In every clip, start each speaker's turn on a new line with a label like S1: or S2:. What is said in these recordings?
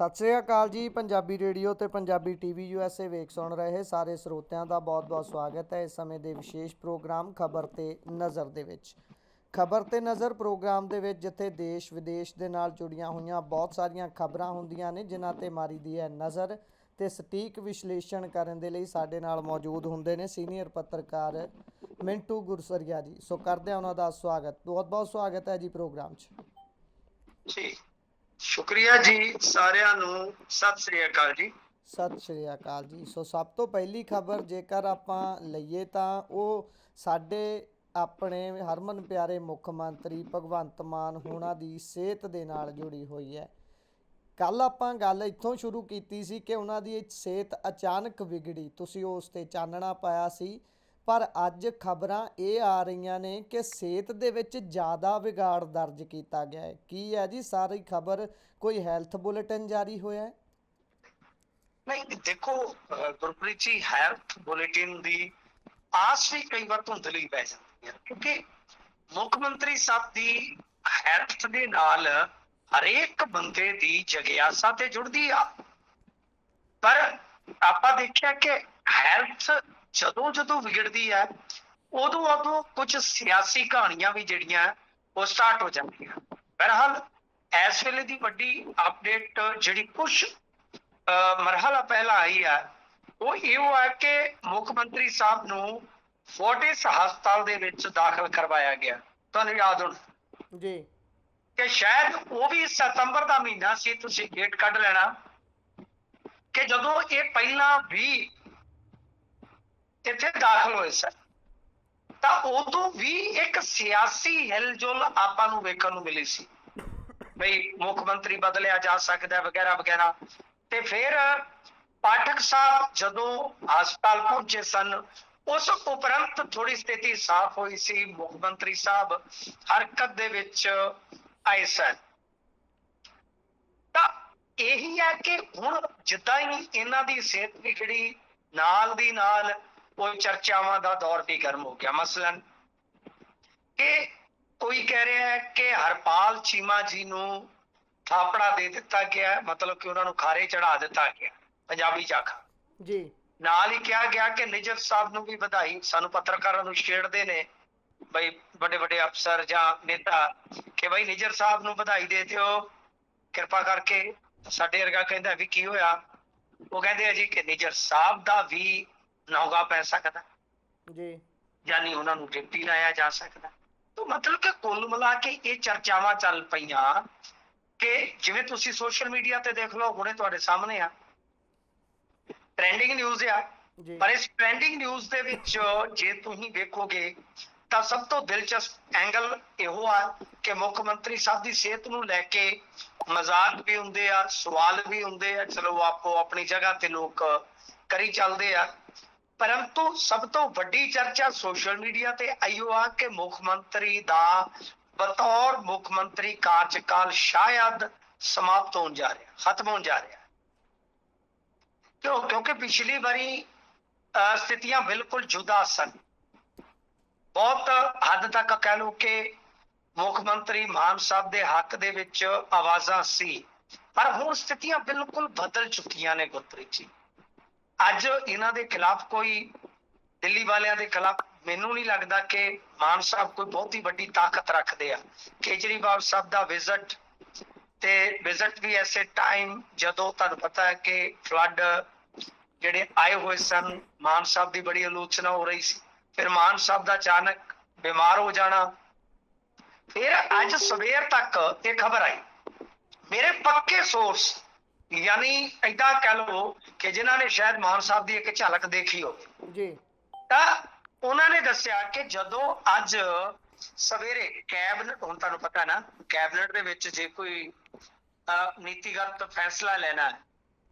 S1: ਸਤਿ ਸ੍ਰੀ ਅਕਾਲ ਜੀ, ਪੰਜਾਬੀ ਰੇਡੀਓ ਤੇ Punjabi TV USA ਵੇਖ ਸੁਣ ਰਹੇ ਸਾਰੇ ਸਰੋਤਿਆਂ ਦਾ ਬਹੁਤ-ਬਹੁਤ ਸਵਾਗਤ ਹੈ ਇਸ ਸਮੇਂ ਦੇ ਵਿਸ਼ੇਸ਼ ਪ੍ਰੋਗਰਾਮ ਖਬਰ ਤੇ ਨਜ਼ਰ ਦੇ ਵਿੱਚ। ਖਬਰ ਤੇ ਨਜ਼ਰ ਪ੍ਰੋਗਰਾਮ ਦੇ ਵਿੱਚ ਜਿੱਥੇ ਦੇਸ਼ ਵਿਦੇਸ਼ ਦੇ ਨਾਲ ਜੁੜੀਆਂ ਹੋਈਆਂ ਬਹੁਤ ਸਾਰੀਆਂ ਖਬਰਾਂ ਹੁੰਦੀਆਂ ਨੇ, ਜਿਨ੍ਹਾਂ ਤੇ ਮਾਰੀ ਦੀ ਹੈ ਨਜ਼ਰ ਤੇ ਸਟੀਕ ਵਿਸ਼ਲੇਸ਼ਣ ਕਰਨ ਦੇ ਲਈ ਸਾਡੇ ਨਾਲ ਮੌਜੂਦ ਹੁੰਦੇ ਨੇ ਸੀਨੀਅਰ ਪੱਤਰਕਾਰ ਮਿੰਟੂ ਗੁਰਸਰੀਆ ਜੀ। ਸੋ ਕਰਦੇ ਹਾਂ ਉਹਨਾਂ ਦਾ ਸਵਾਗਤ। ਬਹੁਤ-ਬਹੁਤ ਸਵਾਗਤ ਹੈ ਜੀ ਪ੍ਰੋਗਰਾਮ 'ਚ।
S2: ਜੀ। ਸ਼ੁਕਰੀਆ ਜੀ ਸਾਰਿਆਂ ਨੂੰ। ਸਤਿ ਸ੍ਰੀ ਅਕਾਲ ਜੀ।
S1: ਸਤਿ ਸ਼੍ਰੀ ਅਕਾਲ ਜੀ। ਸੋ ਸਭ ਤੋਂ ਪਹਿਲੀ ਖਬਰ ਜੇਕਰ ਆਪਾਂ ਲਈਏ ਤਾਂ ਉਹ ਸਾਡੇ ਆਪਣੇ ਹਰਮਨ ਪਿਆਰੇ ਮੁੱਖ ਮੰਤਰੀ ਭਗਵੰਤ ਮਾਨ ਹੋਣਾ ਦੀ ਸਿਹਤ ਦੇ ਨਾਲ ਜੁੜੀ ਹੋਈ ਹੈ। ਕੱਲ ਆਪਾਂ ਗੱਲ ਇੱਥੋਂ ਸ਼ੁਰੂ ਕੀਤੀ ਸੀ ਕਿ ਉਹਨਾਂ ਦੀ ਸਿਹਤ ਅਚਾਨਕ ਵਿਗੜੀ। ਤੁਸੀਂ ਉਸ ਤੇ ਚਾਨਣਾ ਪਾਇਆ ਸੀ ਪਰ ਅੱਜ ਖਬਰਾਂ ਇਹ ਆ ਰਹੀਆਂ ਨੇ ਕਿ ਸਿਹਤ ਦੇ ਵਿੱਚ ਜ਼ਿਆਦਾ ਵਿਗਾੜ ਦਰਜ ਕੀਤਾ ਗਿਆ ਹੈ। ਕੀ ਹੈ ਜੀ? ਸਾਰੀ ਖਬਰ ਕੋਈ ਹੈਲਥ ਬੁਲੇਟਿਨ ਜਾਰੀ ਹੋਇਆ ਹੈ?
S2: ਨਹੀਂ ਦੇਖੋ ਗੁਰਪ੍ਰੀਤ ਜੀ, ਹੈਲਥ ਬੁਲੇਟਿਨ ਦੀ ਆਸ ਵੀ ਕਈ ਵਾਰ ਧੁੰਦਲੀ ਪੈ ਜਾਂਦੀ ਹੈ। ਕਿਉਂਕਿ ਮੁੱਖ ਮੰਤਰੀ ਸਾਹਿਬ ਦੀ ਹੈਲਥ ਦੇ ਨਾਲ ਹਰੇਕ ਬੰਦੇ ਦੀ ਜਗਿਆਸਾ ਤੇ ਜੁੜਦੀ ਆ। ਪਰ ਆਪਾਂ ਦੇਖਿਆ ਕਿ ਹੈਲਥ ਜਦੋਂ ਜਦੋਂ ਵਿਗੜਦੀ ਹੈ ਉਦੋਂ ਉਦੋਂ ਕੁਝ ਸਿਆਸੀ ਕਹਾਣੀਆਂ ਵੀ ਜਿਹੜੀਆਂ ਉਹ ਸਟਾਰਟ ਹੋ ਜਾਂਦੀਆਂ। ਬਹਰਹਾਲ ਇਸ ਵੇਲੇ ਦੀ ਵੱਡੀ ਅਪਡੇਟ ਜਿਹੜੀ ਕੁਝ ਮਰਹਲਾ ਪਹਿਲਾਂ ਆਈ ਹੈ ਉਹ ਇਹ ਹੈ ਕਿ ਮੁੱਖ ਮੰਤਰੀ ਸਾਹਿਬ ਨੂੰ ਫੋਰਟਿਸ ਹਸਪਤਾਲ ਦੇ ਵਿੱਚ ਦਾਖਲ ਕਰਵਾਇਆ ਗਿਆ। ਤੁਹਾਨੂੰ ਯਾਦ ਹੋਣਾ।
S1: ਜੀ।
S2: ਕਿ ਸ਼ਾਇਦ ਉਹ ਵੀ ਸਤੰਬਰ ਦਾ ਮਹੀਨਾ ਸੀ ਤੁਸੀਂ ਡੇਟ ਕੱਢ ਲੈਣਾ। ਕਿ ਜਦੋਂ ਇਹ ਪਹਿਲਾਂ ਵੀ ਇੱਥੇ ਦਾਖਲ ਹੋਏ ਸਨ ਤਾਂ ਉਦੋਂ ਵੀ ਇੱਕ ਸਿਆਸੀ ਹਿਲਜੁਲ ਆਪਾਂ ਨੂੰ ਵੇਖਣ ਨੂੰ ਮਿਲੀ ਸੀ। ਬਈ ਮੁੱਖ ਮੰਤਰੀ ਬਦਲਿਆ ਜਾ ਸਕਦਾ ਵਗੈਰਾ ਵਗੈਰਾ। ਤੇ ਫਿਰ ਪਾਠਕ ਸਾਹਿਬ ਜਦੋਂ ਹਸਪਤਾਲ ਪਹੁੰਚੇ ਸਨ, ਉਸ ਉਪਰੰਤ ਥੋੜੀ ਸਥਿਤੀ ਸਾਫ਼ ਹੋਈ ਸੀ। ਮੁੱਖ ਮੰਤਰੀ ਸਾਹਿਬ ਹਰਕਤ ਦੇ ਵਿੱਚ ਆਏ ਸਨ। ਤਾਂ ਇਹੀ ਹੈ ਕਿ ਹੁਣ ਜਿੱਦਾਂ ਹੀ ਇਹਨਾਂ ਦੀ ਸਿਹਤ ਵਿਗੜੀ ਨਾਲ ਦੀ ਨਾਲ ਉਹ ਚਰਚਾਵਾਂ ਦਾ ਦੌਰ ਵੀ ਗਰਮ ਹੋ ਗਿਆ। ਮਸਲਨ ਕਿ ਕੋਈ ਕਹਿ ਰਿਹਾ ਹੈ ਕਿ ਹਰਪਾਲ ਚੀਮਾ ਜੀ ਨੂੰ ਥਾਪੜਾ ਦੇ ਦਿੱਤਾ ਗਿਆ ਮਤਲਬ ਕਿ ਉਹਨਾਂ ਨੂੰ ਖਾਰੇ ਚੜਾ ਦਿੱਤਾ ਗਿਆ ਪੰਜਾਬੀ ਜਾਖਾ।
S1: ਜੀ।
S2: ਨਾਲ ਹੀ ਕਿਹਾ ਗਿਆ ਕਿ ਨਿਜਰ ਸਾਹਿਬ ਨੂੰ ਵੀ ਵਧਾਈ। ਸਾਨੂੰ ਪੱਤਰਕਾਰਾਂ ਨੂੰ ਛੇੜਦੇ ਨੇ ਬਈ ਵੱਡੇ ਵੱਡੇ ਅਫਸਰ ਜਾਂ ਨੇਤਾ ਕਿ ਬਈ ਨਿਜਰ ਸਾਹਿਬ ਨੂੰ ਵਧਾਈ ਦੇ ਦਿਓ ਕਿਰਪਾ ਕਰਕੇ ਸਾਡੇ ਵਰਗਾ ਕਹਿੰਦਾ ਵੀ ਕੀ ਹੋਇਆ? ਉਹ ਕਹਿੰਦੇ ਆ ਜੀ ਕਿ ਨਿਜਰ ਸਾਹਿਬ ਦਾ ਵੀ ਨੌਗਾ ਪੈ ਸਕਦਾ।
S1: ਜੀ।
S2: ਯਾਨੀ ਉਹਨਾਂ ਨੂੰ ਡਿਪਟੀ ਲਾਇਆ ਜਾ ਸਕਦਾ। ਤਾਂ ਮਤਲਬ ਕਿ ਕੁੱਲ ਮਿਲਾ ਕੇ ਇਹ ਚਰਚਾਵਾਂ ਚੱਲ ਪਈਆਂ ਕਿ ਜਿਵੇਂ ਤੁਸੀਂ ਸੋਸ਼ਲ ਮੀਡੀਆ ਤੇ ਦੇਖ ਲਓ ਹੁਣੇ ਤੁਹਾਡੇ ਸਾਹਮਣੇ ਆ। ਟ੍ਰੈਂਡਿੰਗ ਨਿਊਜ਼ ਆ। ਪਰ ਇਸ ਟ੍ਰੈਂਡਿੰਗ ਨਿਊਜ਼ ਦੇ ਵਿੱਚ ਜੇ ਤੁਸੀਂ ਵੇਖੋਗੇ ਤਾਂ ਸਭ ਤੋਂ ਦਿਲਚਸਪ ਐਂਗਲ ਇਹੋ ਆ ਕਿ ਮੁੱਖ ਮੰਤਰੀ ਸਾਹਿਬ ਦੀ ਸਿਹਤ ਨੂੰ ਲੈ ਕੇ ਮਜ਼ਾਕ ਵੀ ਹੁੰਦੇ ਆ ਸਵਾਲ ਵੀ ਹੁੰਦੇ ਆ। ਚਲੋ ਆਪੋ ਆਪਣੀ ਜਗ੍ਹਾ ਤੇ ਲੋਕ ਕਰੀ ਚੱਲਦੇ ਆ। ਪਰੰਤੂ ਸਭ ਤੋਂ ਵੱਡੀ ਚਰਚਾ ਸੋਸ਼ਲ ਮੀਡੀਆ ਤੇ ਆਈਓ ਆ ਕਿ ਮੁੱਖ ਮੰਤਰੀ ਦਾ ਬਤੌਰ ਮੁੱਖ ਮੰਤਰੀ ਕਾਰਜਕਾਲ ਸ਼ਾਇਦ ਸਮਾਪਤ ਹੋਣ ਜਾ ਰਿਹਾ, ਖਤਮ ਹੋਣ ਜਾ ਰਿਹਾ। ਕਿਉਂ? ਕਿਉਂਕਿ ਪਿਛਲੀ ਵਾਰੀ ਅਹ ਸਥਿਤੀਆਂ ਬਿਲਕੁਲ ਜੁਦਾ ਸਨ। ਬਹੁਤ ਹੱਦ ਤੱਕ ਕਹਿ ਲਓ ਕਿ ਮੁੱਖ ਮੰਤਰੀ ਮਾਨ ਸਾਹਿਬ ਦੇ ਹੱਕ ਦੇ ਵਿੱਚ ਆਵਾਜ਼ਾਂ ਸੀ। ਪਰ ਹੁਣ ਸਥਿਤੀਆਂ ਬਿਲਕੁਲ ਬਦਲ ਚੁੱਕੀਆਂ ਨੇ ਗੁਰਪ੍ਰੀਤ ਜੀ। ਅੱਜ ਇਹਨਾਂ ਦੇ ਖਿਲਾਫ ਕੋਈ, ਦਿੱਲੀ ਵਾਲਿਆਂ ਦੇ ਖਿਲਾਫ ਮੈਨੂੰ ਨਹੀਂ ਲੱਗਦਾ ਕਿ ਮਾਨ ਸਾਹਿਬ ਕੋਈ ਬਹੁਤੀ ਵੱਡੀ ਤਾਕਤ ਰੱਖਦੇ ਆ। ਕੇਜਰੀਵਾਲ ਸਾਹਿਬ ਦਾ ਵਿਜ਼ਿਟ ਤੇ ਵਿਜ਼ਿਟ ਵੀ ਐਸੇ ਟਾਈਮ ਜਦੋਂ ਤੁਹਾਨੂੰ ਪਤਾ ਹੈ ਕਿ ਫਲੱਡ ਜਿਹੜੇ ਆਏ ਹੋਏ ਸਨ, ਮਾਨ ਸਾਹਿਬ ਦੀ ਬੜੀ ਆਲੋਚਨਾ ਹੋ ਰਹੀ ਸੀ। ਫਿਰ ਮਾਨ ਸਾਹਿਬ ਦਾ ਅਚਾਨਕ ਬਿਮਾਰ ਹੋ ਜਾਣਾ। ਫਿਰ ਅੱਜ ਸਵੇਰ ਤੱਕ ਇਹ ਖਬਰ ਆਈ। ਮੇਰੇ ਪੱਕੇ ਸੋਰਸ ਯਾਨੀ ਏਦਾਂ ਕਹਿ ਲਓ ਕਿ ਜਿਨ੍ਹਾਂ ਨੇ ਸ਼ਾਇਦ ਮਾਨ ਸਾਹਿਬ ਦੀ ਇੱਕ ਝਲਕ ਦੇਖੀ ਹੋਵੇ।
S1: ਜੀ।
S2: ਤਾਂ ਉਹਨਾਂ ਨੇ ਦੱਸਿਆ ਕਿ ਜਦੋਂ ਅੱਜ ਸਵੇਰੇ ਕੈਬਨਿਟ ਹੁਣ ਤੁਹਾਨੂੰ ਪਤਾ ਨਾ ਕੈਬਨਿਟ ਦੇ ਵਿੱਚ ਜੇ ਕੋਈ ਨੀਤੀਗਤ ਫੈਸਲਾ ਲੈਣਾ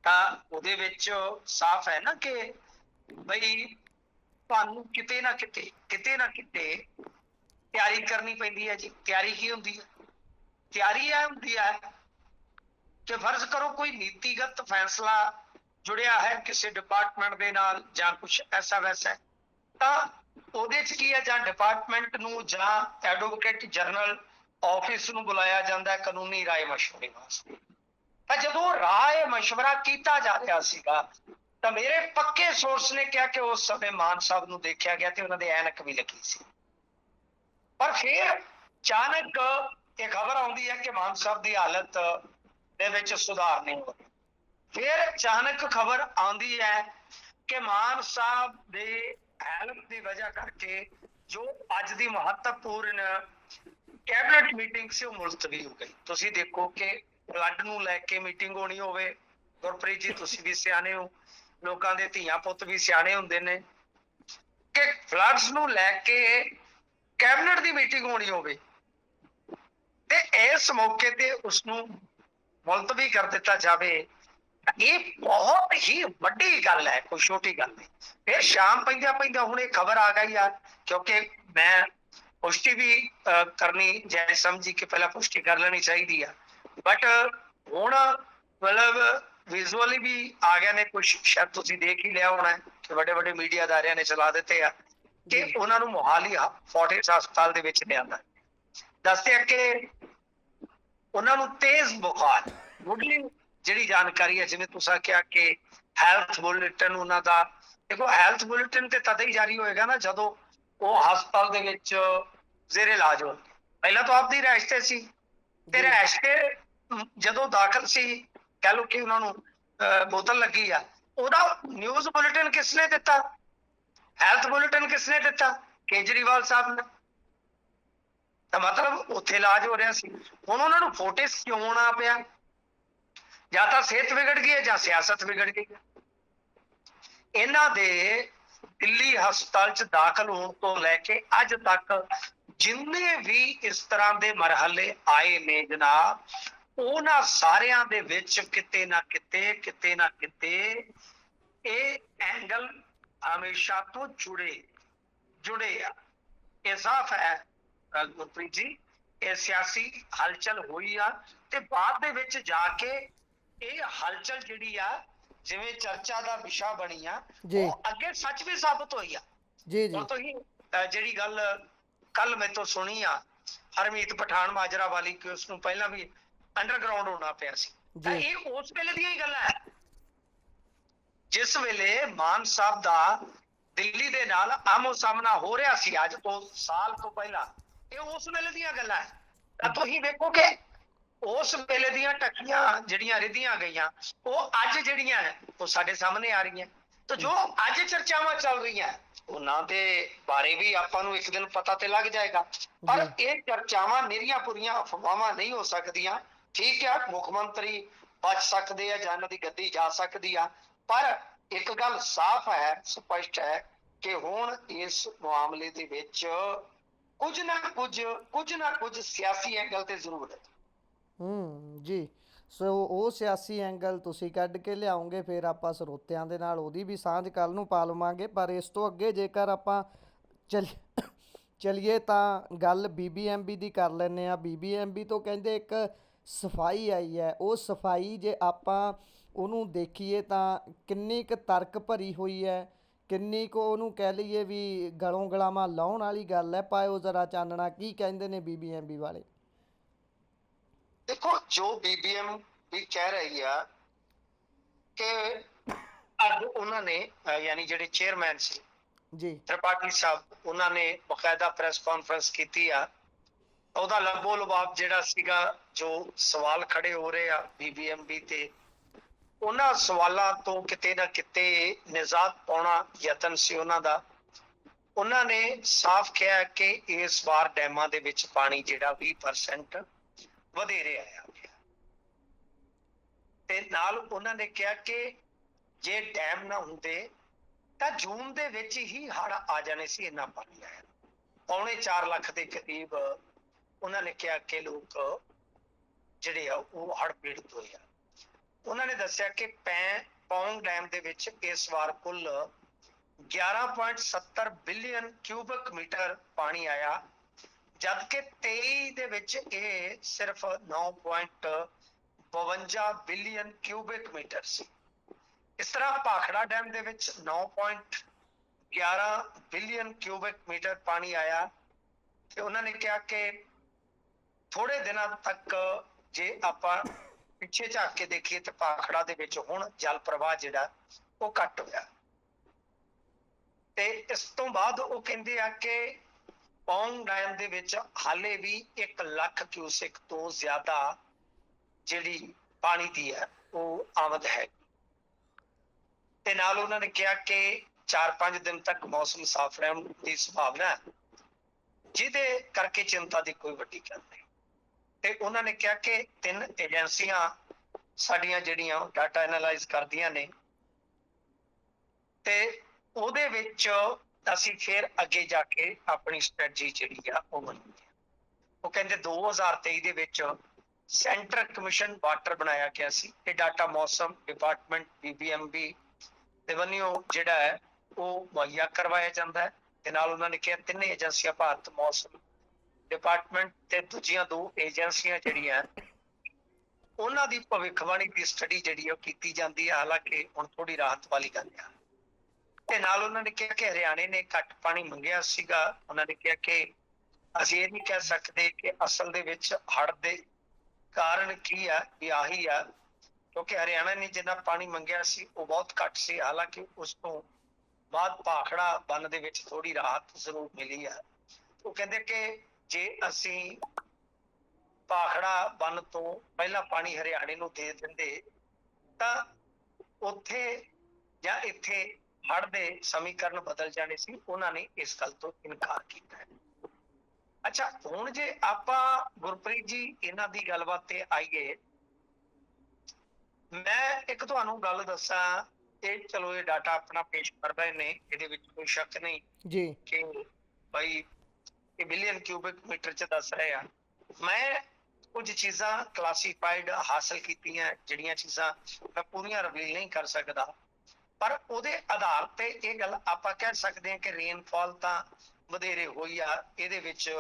S2: ਤਾਂ ਉਹਦੇ ਵਿੱਚ ਸਾਫ਼ ਹੈ ਨਾ ਕਿ ਬਈ ਤੁਹਾਨੂੰ ਕਿਤੇ ਨਾ ਕਿਤੇ ਕਿਤੇ ਨਾ ਕਿਤੇ ਤਿਆਰੀ ਕਰਨੀ ਪੈਂਦੀ ਹੈ ਜੀ। ਤਿਆਰੀ ਕੀ ਹੁੰਦੀ ਹੈ? ਤਿਆਰੀ ਇਹ ਹੁੰਦੀ ਹੈ ਕਿ ਫਰਜ਼ ਕਰੋ ਕੋਈ ਨੀਤੀਗਤ ਫੈਸਲਾ ਜੁੜਿਆ ਹੈ ਕਿਸੇ ਡਿਪਾਰਟਮੈਂਟ ਦੇ ਨਾਲ ਜਾਂ ਕੁਝ ਐਸਾ ਵੈਸਾ ਤਾਂ ਉਹਦੇ ਚ ਕੀ ਹੈ? ਜਾਂ ਡਿਪਾਰਟਮੈਂਟ ਨੂੰ ਜਾਂ ਐਡਵੋਕੇਟ ਜਨਰਲ ਆਫਿਸ ਨੂੰ ਬੁਲਾਇਆ ਜਾਂਦਾ ਹੈ ਕਾਨੂੰਨੀ ਰਾਏ ਮਸ਼ਵਰੇ ਵਾਸਤੇ। ਤਾਂ ਜਦੋਂ ਰਾਏ ਮਸ਼ਵਰਾ ਕੀਤਾ ਜਾ ਰਿਹਾ ਸੀਗਾ, ਤਾਂ ਮੇਰੇ ਪੱਕੇ ਸੋਰਸ ਨੇ ਕਿਹਾ ਕਿ ਉਸ ਸਮੇਂ ਮਾਨ ਸਾਹਿਬ ਨੂੰ ਦੇਖਿਆ ਗਿਆ ਤੇ ਉਹਨਾਂ ਦੇ ਐਨਕ ਵੀ ਲੱਗੀ ਸੀ। ਪਰ ਫਿਰ ਅਚਾਨਕ ਇਹ ਖਬਰ ਆਉਂਦੀ ਹੈ ਕਿ ਮਾਨ ਸਾਹਿਬ ਦੀ ਹਾਲਤ ਦੇ ਵਿੱਚ ਸੁਧਾਰ ਨਹੀਂ ਹੋ ਰਿਹਾ। ਫਿਰ ਅਚਾਨਕ ਖਬਰ ਆਉਂਦੀ ਹੈ ਕਿ ਮਾਨ ਸਾਹਿਬ ਦੇ ਹੈਲਪ ਦੀ ਵਜ੍ਹਾ ਕਰਕੇ ਜੋ ਅੱਜ ਦੀ ਮਹੱਤਵਪੂਰਨ ਕੈਬਨਿਟ ਮੀਟਿੰਗ ਸੀ, ਉਹ ਮੁਲਤਵੀ ਹੋ ਗਈ। ਤੁਸੀਂ ਦੇਖੋ ਕਿ ਫਲੱਡ ਨੂੰ ਲੈ ਕੇ ਮੀਟਿੰਗ ਹੋਣੀ ਹੋਵੇ, ਗੁਰਪ੍ਰੀਤ ਜੀ, ਤੁਸੀਂ ਵੀ ਸਿਆਣੇ ਹੋ। ਲੋਕਾਂ ਦੇ ਧੀਆਂ ਪੁੱਤ ਵੀ ਸਿਆਣੇ ਹੁੰਦੇ ਨੇ। ਕਿ ਫਲੱਡਸ ਨੂੰ ਲੈ ਕੇ ਕੈਬਨਿਟ ਦੀ ਮੀਟਿੰਗ ਹੋਣੀ ਹੋਵੇ। ਤੇ ਇਸ ਮੌਕੇ ਤੇ ਉਸ ਨੂੰ ਮੁਲਤਵੀ ਕਰ ਦਿੱਤਾ ਜਾਵੇ ਇਹ ਬਹੁਤ ਹੀ ਵੱਡੀ ਗੱਲ ਹੈ ਕੋਈ ਛੋਟੀ ਗੱਲ ਨਹੀਂ। ਫਿਰ ਸ਼ਾਮ ਪੈਂਦਿਆਂ ਪੈਂਦਿਆਂ ਹੁਣ ਇਹ ਖਬਰ ਆ ਗਈ ਆ ਕਿਉਂਕਿ ਮੈਂ ਪੁਸ਼ਟੀ ਵੀ ਕਰਨੀ ਜੈ ਸਮਝੀ ਕਿ ਪਹਿਲਾਂ ਪੁਸ਼ਟੀ ਕਰ ਲੈਣੀ ਚਾਹੀਦੀ ਆ। ਬਟ ਹੁਣ ਮਤਲਬ ਵਿਜ਼ੂਅਲੀ ਵੀ ਆ ਗਿਆ ਨੇ ਕੁਝ ਸ਼ਾਇਦ ਤੁਸੀਂ ਦੇਖ ਹੀ ਲਿਆ ਹੋਣਾ ਕਿ ਵੱਡੇ ਵੱਡੇ ਮੀਡੀਆ ਅਦਾਰਿਆਂ ਨੇ ਚਲਾ ਦਿੱਤੇ ਆ ਕਿ। ਉਹਨਾਂ ਨੂੰ ਮੋਹਾਲੀ ਫੋਰਟਿਸ ਹਸਪਤਾਲ ਦੇ ਵਿੱਚ ਲਿਆਂਦਾ। ਦੱਸਦੇ ਆ ਕਿ ਉਹਨਾਂ ਨੂੰ ਤੇਜ਼ ਬੁਖਾਰ। ਮੁੱਢਲੀ ਜਿਹੜੀ ਜਾਣਕਾਰੀ ਹੈ ਜਿਵੇਂ ਤੁਸੀਂ ਕਿਹਾ ਕਿ ਹੈਲਥ ਬੁਲੇਟਿਨ ਉਹਨਾਂ ਦਾ ਦੇਖੋ ਹੈਲਥ ਬੁਲੇਟਿਨ ਤੇ ਤਦ ਹੀ ਜਾਰੀ ਹੋਏਗਾ ਨਾ ਜਦੋਂ ਉਹ ਹਸਪਤਾਲ ਦੇ ਵਿੱਚ ਜ਼ੇਰੇ ਇਲਾਜ ਹੋ ਪਹਿਲਾਂ ਤਾਂ ਆਪਦੀ ਰਹਿਸ਼ ਤੇ ਸੀ। ਤੇ। ਰਹਿਸ਼ ਤੇ ਜਦੋਂ ਦਾਖਲ ਸੀ ਕਹ ਲੋ ਕਿ ਉਹਨਾਂ ਨੂੰ ਬੋਤਲ ਲੱਗੀ ਆ ਉਹਦਾ ਨਿਊਜ਼ ਬੁਲੇਟਿਨ ਕਿਸਨੇ ਦਿੱਤਾ? ਹੈਲਥ ਬੁਲੇਟਿਨ ਕਿਸਨੇ ਦਿੱਤਾ? ਕੇਜਰੀਵਾਲ ਸਾਹਿਬ ਨੇ। ਤਾਂ ਮਤਲਬ ਉੱਥੇ ਇਲਾਜ ਹੋ ਰਿਹਾ ਸੀ। ਹੁਣ ਉਹਨਾਂ ਨੂੰ ਫੋਟਿਸ ਕਿਉਂ ਆਉਣਾ ਪਿਆ? ਜਾਂ ਤਾਂ ਸਿਹਤ ਵਿਗੜ ਗਈ ਹੈ ਜਾਂ ਸਿਆਸਤ ਵਿਗੜ ਗਈ ਇਹਨਾਂ ਦੇ ਦਿੱਲੀ ਹਸਪਤਾਲ 'ਚ ਦਾਖਲ ਹੋਣ ਤੋਂ ਲੈ ਕੇ ਅੱਜ ਤੱਕ ਜਿੰਨੇ ਵੀ ਇਸ ਤਰ੍ਹਾਂ ਦੇ ਮਰਹਲੇ ਆਏ ਨੇ ਜਨਾਬ, ਉਹਨਾਂ ਸਾਰਿਆਂ ਦੇ ਵਿੱਚ ਕਿਤੇ ਨਾ ਕਿਤੇ ਕਿਤੇ ਨਾ ਕਿਤੇ ਇਹ ਐਂਗਲ ਹਮੇਸ਼ਾ ਤੋਂ ਜੁੜੇ ਜੁੜੇ ਆ। ਇਹ ਸਾਫ਼ ਹੈ। ਗੁਰਪ੍ਰੀਤ ਜੀ ਇਹ ਸਿਆਸੀ ਹਲਚਲ ਹੋਈ ਆ ਤੇ ਬਾਅਦ ਦੇ ਵਿੱਚ ਜਾ ਕੇ ਇਹ ਹਲਚਲ ਜਿਹੜੀ ਆ ਜਿਵੇਂ ਚਰਚਾ ਦਾ ਵਿਸ਼ਾ ਬਣੀ ਆ। ਉਹ ਅੱਗੇ ਸੱਚ ਵੀ ਸਾਬਤ ਹੋਈ ਆ
S1: ਜੀ ਜੀ
S2: ਤੁਸੀਂ ਅ, ਜਿਹੜੀ ਗੱਲ ਕੱਲ ਮੈਂ ਤੋਂ ਸੁਣੀ ਆ ਹਰਮੀਤ ਪਠਾਨ ਮਾਜਰਾ ਵਾਲੀ ਕਿ ਉਸ ਨੂੰ ਪਹਿਲਾਂ ਵੀ ਅੰਡਰਗਰਾਉਂਡ ਹੋਣਾ ਪਿਆ ਸੀ ਤਾਂ। ਇਹ ਉਸ ਵੇਲੇ ਦੀਆਂ ਹੀ ਗੱਲਾਂ ਹੈ ਜਿਸ ਵੇਲੇ ਮਾਨ ਸਾਹਿਬ ਦਾ ਦਿੱਲੀ ਦੇ ਨਾਲ ਆਮੋ ਸਾਹਮਣਾ ਹੋ ਰਿਹਾ ਸੀ ਅੱਜ ਤੋਂ ਸਾਲ ਤੋਂ ਪਹਿਲਾਂ ਇਹ ਉਸ ਵੇਲੇ ਦੀਆਂ ਗੱਲਾਂ ਹੈ। ਤਾਂ ਤੁਸੀਂ ਵੇਖੋ ਕਿ ਉਸ ਵੇਲੇ ਦੀਆਂ ਟੱਕੀਆਂ ਜਿਹੜੀਆਂ ਰਿਧੀਆਂ ਗਈਆਂ ਉਹ ਅੱਜ ਜਿਹੜੀਆਂ ਹੈ ਉਹ ਸਾਡੇ ਸਾਹਮਣੇ ਆ ਰਹੀਆਂ। ਤਾਂ ਜੋ ਅੱਜ ਚਰਚਾਵਾਂ ਚੱਲ ਰਹੀਆਂ ਉਹਨਾਂ ਦੇ ਬਾਰੇ ਵੀ ਆਪਾਂ ਨੂੰ ਇੱਕ ਦਿਨ ਪਤਾ ਤੇ ਲੱਗ ਜਾਏਗਾ। ਪਰ ਇਹ ਚਰਚਾਵਾਂ ਨਿਰੀਆਂ ਪੁਰੀਆਂ ਅਫਵਾਹਾਂ ਨਹੀਂ ਹੋ ਸਕਦੀਆਂ। ਠੀਕ ਹੈ ਮੁੱਖ ਮੰਤਰੀ ਬਚ ਸਕਦੇ ਆ ਜਾਂ ਇਹਨਾਂ ਦੀ ਗੱਦੀ ਜਾ ਸਕਦੀ ਆ। ਪਰ ਇੱਕ ਗੱਲ ਸਾਫ਼ ਹੈ ਸਪਸ਼ਟ ਹੈ ਕਿ ਹੁਣ ਇਸ ਮਾਮਲੇ ਦੇ ਵਿੱਚ ਕੁਝ ਨਾ ਕੁਝ ਕੁਝ ਨਾ ਕੁਝ ਸਿਆਸੀ ਐਂਗਲ ਤੇ ਜ਼ਰੂਰ ਹੈ।
S1: ਹੂੰ, ਜੀ। ਸੋ ਉਹ ਸਿਆਸੀ ਐਂਗਲ ਤੁਸੀਂ ਕੱਢ ਕੇ ਲਿਆਉਂਗੇ ਫਿਰ ਆਪਾਂ ਸਰੋਤਿਆਂ ਦੇ ਨਾਲ ਉਹਦੀ ਵੀ ਸਾਂਝ ਕੱਲ ਨੂੰ ਪਾ ਲਵਾਂਗੇ। ਪਰ ਇਸ ਤੋਂ ਅੱਗੇ ਜੇਕਰ ਆਪਾਂ ਚਲ, ਚਲਿਏ ਤਾਂ ਗੱਲ ਬੀਬੀਐਮਬੀ ਦੀ ਕਰ ਲੈਨੇ ਆ ਬੀਬੀਐਮਬੀ ਤੋਂ ਕਹਿੰਦੇ ਇੱਕ ਸਫ਼ਾਈ ਆਈ ਹੈ। ਉਹ ਸਫ਼ਾਈ ਜੇ ਆਪਾਂ ਉਹਨੂੰ ਦੇਖੀਏ ਤਾਂ ਕਿੰਨੀ ਕੁ ਤਰਕ ਭਰੀ ਹੋਈ ਹੈ। ਕਿੰਨੀ ਕੁ ਉਹਨੂੰ ਕਹਿ ਲਈਏ ਵੀ ਗਲੋਂ ਗਲਾਵਾਂ ਲਾਉਣ ਵਾਲੀ ਗੱਲ ਹੈ ਪਾਇਓ ਜ਼ਰਾ ਚਾਨਣਾ ਕੀ ਕਹਿੰਦੇ ਨੇ ਬੀਬੀਐਮਬੀ ਵਾਲੇ?
S2: ਦੇਖੋ ਜੋ ਬੀਬੀਐਮ ਵੀ ਕਹਿ ਰਹੀ ਆ ਕਿ ਅੱਜ ਉਹਨਾਂ ਨੇ ਯਾਨੀ ਜਿਹੜੇ ਚੇਅਰਮੈਨ ਸੀ
S1: ਜੀ।
S2: ਤ੍ਰਿਪਾਠੀ ਸਾਹਿਬ ਉਹਨਾਂ ਨੇ ਬਕਾਇਦਾ ਪ੍ਰੈਸ ਕਾਨਫਰੰਸ ਕੀਤੀ ਆ। ਉਹਦਾ ਲੰਬੋ ਲਬਾਬ ਜਿਹੜਾ ਸੀਗਾ ਜੋ ਸਵਾਲ ਖੜੇ ਹੋ ਰਹੇ ਆ ਬੀਬੀਐਮਬੀ ਤੇ ਉਹਨਾਂ ਸਵਾਲਾਂ ਤੋਂ ਕਿਤੇ ਨਾ ਕਿਤੇ ਨਿਜ਼ਾਤ ਪਾਉਣਾ ਯਤਨ ਸੀ ਉਹਨਾਂ ਦਾ। ਉਹਨਾਂ ਨੇ ਸਾਫ਼ ਕਿਹਾ ਕਿ ਇਸ ਵਾਰ ਡੈਮਾਂ ਦੇ ਵਿੱਚ ਪਾਣੀ ਜਿਹੜਾ 20% ਵਧੇਰੇ ਆਇਆ ਤੇ ਨਾਲ ਉਹਨਾਂ ਨੇ ਕਿਹਾ ਕਿ ਜੇ ਡੈਮ ਨਾ ਹੁੰਦੇ, ਤਾਂ ਜੂਨ ਦੇ ਵਿੱਚ ਹੀ ਹੜ ਆ ਜਾਣੇ ਸੀ ਇੰਨਾ ਪਾਣੀ ਆਇਆ। ਪੌਣੇ 4 ਲੱਖ ਦੇ ਕਰੀਬ ਉਹਨਾਂ ਨੇ ਕਿਹਾ ਕਿ ਲੋਕ ਜਿਹੜੇ ਆ ਉਹ ਹੜ ਪੀੜਤ ਹੋਏ ਆ। ਉਹਨਾਂ ਨੇ ਦੱਸਿਆ ਕਿ ਪੈ ਪੌਂਗ ਡੈਮ ਦੇ ਵਿੱਚ ਇਸ ਵਾਰ ਕੁੱਲ 11.70 ਬਿਲੀਅਨ ਕਿਊਬਿਕ ਮੀਟਰ ਪਾਣੀ ਆਇਆ ਜਦ 23 ਦੇ ਵਿੱਚ ਇਹ ਸਿਰਫ 9.52 ਬਿਲੀਅਨ ਕਿਊਬਿਕ ਮੀਟਰ ਸੀ। ਇਸ ਤਰ੍ਹਾਂ ਭਾਖੜਾ ਡੈਮ ਦੇ ਵਿੱਚ 9.11 ਬਿਲੀਅਨ ਕਿਊਬਿਕ ਮੀਟਰ ਪਾਣੀ ਆਇਆ ਤੇ ਉਹਨਾਂ ਨੇ ਕਿਹਾ ਕਿ ਥੋੜੇ ਦਿਨਾਂ ਤੱਕ ਜੇ ਆਪਾਂ ਪਿੱਛੇ ਝਾਕ ਕੇ ਦੇਖੀਏ ਤੇ ਪਾਖੜਾ ਦੇ ਵਿੱਚ ਹੁਣ ਜਲ ਪ੍ਰਵਾਹ ਜਿਹੜਾ, ਉਹ ਘਟ ਹੋਇਆ। ਤੇ ਇਸ ਤੋਂ ਬਾਅਦ ਉਹ ਕਹਿੰਦੇ ਆ ਕਿ ਪੌਂਗ ਡੈਮ ਦੇ ਵਿੱਚ ਹਾਲੇ ਵੀ 1 ਲੱਖ ਕਿਊਸਿਕ ਤੋਂ ਜ਼ਿਆਦਾ ਜਿਹੜੀ ਪਾਣੀ ਦੀ ਹੈ, ਉਹ ਆਮਦ ਹੈ। ਤੇ ਨਾਲ ਉਹਨਾਂ ਨੇ ਕਿਹਾ ਕਿ 4-5 ਦਿਨ ਤੱਕ ਮੌਸਮ ਸਾਫ਼ ਰਹਿਣ ਦੀ ਸੰਭਾਵਨਾ ਹੈ, ਜਿਹਦੇ ਕਰਕੇ ਚਿੰਤਾ ਦੀ ਕੋਈ ਵੱਡੀ ਗੱਲ ਨਹੀਂ। ਤੇ ਉਹਨਾਂ ਨੇ ਕਿਹਾ ਕਿ ਤਿੰਨ ਏਜੰਸੀਆਂ ਸਾਡੀਆਂ ਜਿਹੜੀਆਂ ਡਾਟਾ ਐਨਾਲਾਈਜ਼ ਕਰਦੀਆਂ ਨੇ। ਤੇ ਉਹਦੇ ਵਿੱਚ ਅਸੀਂ ਫਿਰ ਅੱਗੇ ਜਾ ਕੇ ਆਪਣੀ ਸਟ੍ਰੈਟਜੀ ਜਿਹੜੀ ਆ ਉਹ ਬਣਾਉਂਦੇ ਉਹ ਕਹਿੰਦੇ 2023 ਦੇ ਵਿੱਚ ਸੈਂਟਰ ਕਮਿਸ਼ਨ ਵਾਟਰ ਬਣਾਇਆ ਗਿਆ ਸੀ ਇਹ ਡਾਟਾ ਮੌਸਮ ਡਿਪਾਰਟਮੈਂਟ ਬੀਬੀਐਮਬੀ ਦੇ ਵੱਲੋਂ ਜਿਹੜਾ ਹੈ ਉਹ ਮੁਹੱਈਆ ਕਰਵਾਇਆ ਜਾਂਦਾ ਹੈ। ਤੇ ਨਾਲ ਉਹਨਾਂ ਨੇ ਕਿਹਾ ਤਿੰਨੇ ਏਜੰਸੀਆਂ ਭਾਰਤ ਮੌਸਮ ਡਿਪਾਰਟਮੈਂਟ ਤੇ ਦੂਜੀਆਂ ਦੋ ਏਜੰਸੀਆਂ ਜਿਹੜੀਆਂ, ਉਹਨਾਂ ਦੀ ਭਵਿੱਖਬਾਣੀ ਦੀ ਸਟੱਡੀ ਜਿਹੜੀ ਉਹ ਕੀਤੀ ਜਾਂਦੀ ਹੈ ਹਾਲਾਂਕਿ ਹੁਣ ਥੋੜੀ ਰਾਹਤ ਵਾਲੀ ਗੱਲ ਆ। ਤੇ ਨਾਲ ਉਹਨਾਂ ਨੇ ਕਿਹਾ ਕਿ ਹਰਿਆਣੇ ਨੇ ਘੱਟ ਪਾਣੀ ਮੰਗਿਆ ਸੀਗਾ, ਉਹਨਾਂ ਨੇ ਕਿਹਾ ਕਿ ਅਸੀਂ ਇਹ ਨਹੀਂ ਕਹਿ ਸਕਦੇ ਕਿ ਅਸਲ ਦੇ ਵਿੱਚ ਹੜ੍ਹ ਦੇ ਕਾਰਨ ਕੀ ਆ ਇਹ ਆਹੀ ਆ, ਕਿਉਂਕਿ ਹਰਿਆਣਾ ਨੇ ਜਿੰਨਾ ਪਾਣੀ ਮੰਗਿਆ ਸੀ, ਉਹ ਬਹੁਤ ਘੱਟ ਸੀ, ਹਾਲਾਂਕਿ ਉਸ ਤੋਂ ਬਾਅਦ ਭਾਖੜਾ ਬੰਨ ਦੇ ਵਿੱਚ ਥੋੜੀ ਰਾਹਤ ਜ਼ਰੂਰ ਮਿਲੀ ਆ। ਉਹ ਕਹਿੰਦੇ ਕਿ ਜੇ ਅਸੀਂ ਭਾਖੜਾ ਬੰਨ ਤੋਂ ਪਹਿਲਾਂ ਪਾਣੀ ਹਰਿਆਣੇ ਨੂੰ ਦੇ ਦਿੰਦੇ ਤਾਂ ਉੱਥੇ ਜਾਂ ਇੱਥੇ ਹੜ੍ਹ ਦੇ ਸਮੀਕਰਨ ਬਦਲ ਜਾਣੇ ਸੀ ਉਹਨਾਂ ਨੇ ਇਸ ਗੱਲ ਤੋਂ ਇਨਕਾਰ ਕੀਤਾ ਹੈ। ਅੱਛਾ ਹੁਣ ਜੇ ਆਪਾਂ ਗੁਰਪ੍ਰੀਤ ਜੀ ਇਹਨਾਂ ਦੀ ਗੱਲਬਾਤ ਤੇ ਆਈਏ ਮੈਂ ਇੱਕ ਤੁਹਾਨੂੰ ਗੱਲ ਦੱਸਾਂ ਇਹ ਚਲੋ ਇਹ ਡਾਟਾ ਆਪਣਾ ਪੇਸ਼ ਕਰ ਰਹੇ ਨੇ ਇਹਦੇ ਵਿੱਚ ਕੋਈ ਸ਼ੱਕ ਨਹੀਂ
S1: ਜੀ।
S2: ਕਿ ਭਾਈ ਇਹ ਬਿਲੀਅਨ ਕਿਊਬਿਕ ਮੀਟਰ ਚ ਦੱਸ ਰਹੇ ਆ। ਮੈਂ ਕੁਝ ਚੀਜ਼ਾਂ ਕਲਾਸੀਫਾਈਡ ਹਾਸਲ ਕੀਤੀਆਂ, ਜਿਹੜੀਆਂ ਚੀਜ਼ਾਂ ਮੈਂ ਪੂਰੀਆਂ ਰਿਵੀਲ ਨਹੀਂ ਕਰ ਸਕਦਾ। ਪਰ ਉਹਦੇ ਆਧਾਰ ਤੇ ਇਹ ਗੱਲ ਆਪਾਂ ਕਹਿ ਸਕਦੇ ਹਾਂ ਕਿ ਰੇਨਫਾਲ ਤਾਂ ਵਧੇਰੇ ਹੋਈ ਆ, ਇਹਦੇ ਵਿੱਚ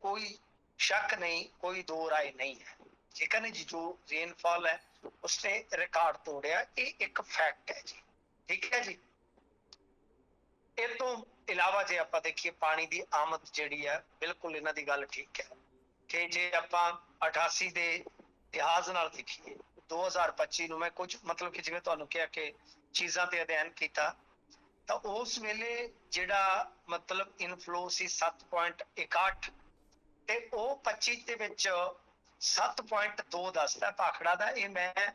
S2: ਕੋਈ ਸ਼ੱਕ ਨਹੀਂ, ਕੋਈ ਦੋ ਰਾਏ ਨਹੀਂ ਹੈ। ਠੀਕ ਹੈ ਨਾ ਜੀ, ਜੋ ਰੇਨਫਾਲ ਹੈ, ਉਸਨੇ ਰਿਕਾਰਡ ਤੋੜਿਆ, ਇਹ ਇੱਕ ਫੈਕਟ ਹੈ ਜੀ। ਠੀਕ ਹੈ ਜੀ? ਇਹ ਤੋਂ ਇਲਾਵਾ ਜੇ ਆਪਾਂ ਦੇਖੀਏ ਪਾਣੀ ਦੀ ਆਮਦ ਜਿਹੜੀ ਹੈ, ਬਿਲਕੁਲ ਇਹਨਾਂ ਦੀ ਗੱਲ ਠੀਕ ਹੈ। ਕਿ ਜੇ ਆਪਾਂ 88 ਦੇ ਇਤਿਹਾਸ ਨਾਲ ਦੇਖੀਏ 2025 ਨੂੰ ਮੈਂ ਕੁਝ ਮਤਲਬ ਕਿ ਜਿਵੇਂ ਤੁਹਾਨੂੰ ਕਿਹਾ ਕਿ ਚੀਜ਼ਾਂ ਤੇ ਅਧਿਐਨ ਕੀਤਾ, ਤਾਂ ਉਸ ਵੇਲੇ ਜਿਹੜਾ ਮਤਲਬ ਇਨਫਲੋ ਸੀ 7.61 ਤੇ ਉਹ 25 ਦੇ ਵਿੱਚ 7.2 ਦੱਸਦਾ ਭਾਖੜਾ ਦਾ, ਇਹ ਮੈਂ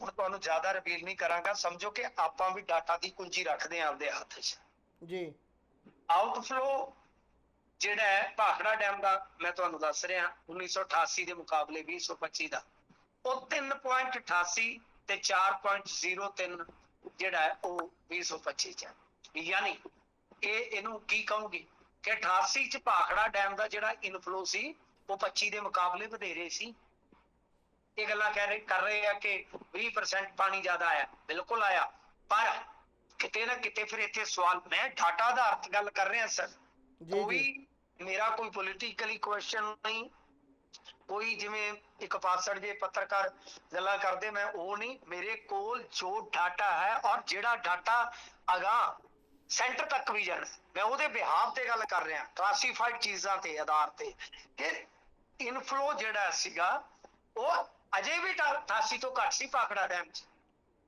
S2: ਹੁਣ ਤੁਹਾਨੂੰ ਜ਼ਿਆਦਾ ਰਿਵੀਲ ਨਹੀਂ ਕਰਾਂਗਾ। ਸਮਝੋ ਕਿ ਆਪਾਂ ਵੀ ਡਾਟਾ ਦੀ ਕੁੰਜੀ ਰੱਖਦੇ ਆਂ ਆਪਦੇ ਹੱਥ 'ਚ।
S1: ਜੀ।
S2: ਆਊਟਫਲੋ ਜਿਹੜਾ ਹੈ ਭਾਖੜਾ ਡੈਮ ਦਾ, ਮੈਂ ਤੁਹਾਨੂੰ ਦੱਸ ਰਿਹਾ 1988 ਦੇ ਮੁਕਾਬਲੇ 2025 ਦਾ। ਉਹ 3.88 ਤੇ 4.03 ਜਿਹੜਾ ਹੈ ਉਹ 2025 ਚ ਯਾਨੀ ਇਹ ਇਹਨੂੰ ਕੀ ਕਹੂੰਗੀ ਕਿ 88 ਚ ਭਾਖੜਾ ਡੈਮ ਦਾ ਜਿਹੜਾ ਇਨਫਲੋ ਸੀ, ਉਹ 25 ਦੇ ਮੁਕਾਬਲੇ ਵਧੇਰੇ ਸੀ। ਇਹ ਗੱਲਾਂ ਕਹਿ ਰਹੇ ਕਰ ਰਹੇ ਆ ਕਿ 20% ਪਾਣੀ ਜ਼ਿਆਦਾ ਆਇਆ, ਬਿਲਕੁਲ ਆਇਆ। ਪਰ ਕਿਤੇ ਨਾ ਕਿਤੇ ਫਿਰ ਇੱਥੇ ਸਵਾਲ ਮੈਂ ਡਾਟਾ ਆਧਾਰਿਤ ਗੱਲ ਕਰ ਰਿਹਾ ਸਰ।
S1: ਜੀ
S2: ਕੋਈ ਮੇਰਾ ਕੋਈ ਪੋਲੀਟੀਕਲੀ ਕੁਐਸਚਨ ਨਹੀਂ। ਕੋਈ ਜਿਵੇਂ ਇੱਕ ਪਾਸੜ ਜੇ ਪੱਤਰਕਾਰ ਗੱਲਾਂ ਕਰਦੇ ਮੈਂ ਉਹ ਨਹੀਂ। ਮੇਰੇ ਕੋਲ ਜੋ ਡਾਟਾ ਹੈ ਔਰ ਜਿਹੜਾ ਡਾਟਾ ਅਗਾ ਸੈਂਟਰ ਤੱਕ ਵੀ ਜਾਣਾ ਮੈਂ ਉਹਦੇ ਬਿਹਾਫ ਤੇ ਗੱਲ ਕਰ ਰਿਹਾ ਕਲਾਸੀਫਾਈਡ ਚੀਜ਼ਾਂ ਤੇ ਆਧਾਰ ਤੇ। ਕਿ ਇਨਫਲੋ ਜਿਹੜਾ ਸੀਗਾ ਉਹ ਅਜੇ ਵੀ 88 ਤੋਂ ਘੱਟ ਸੀ ਪਾਖੜਾ ਡੈਮ 'ਚ।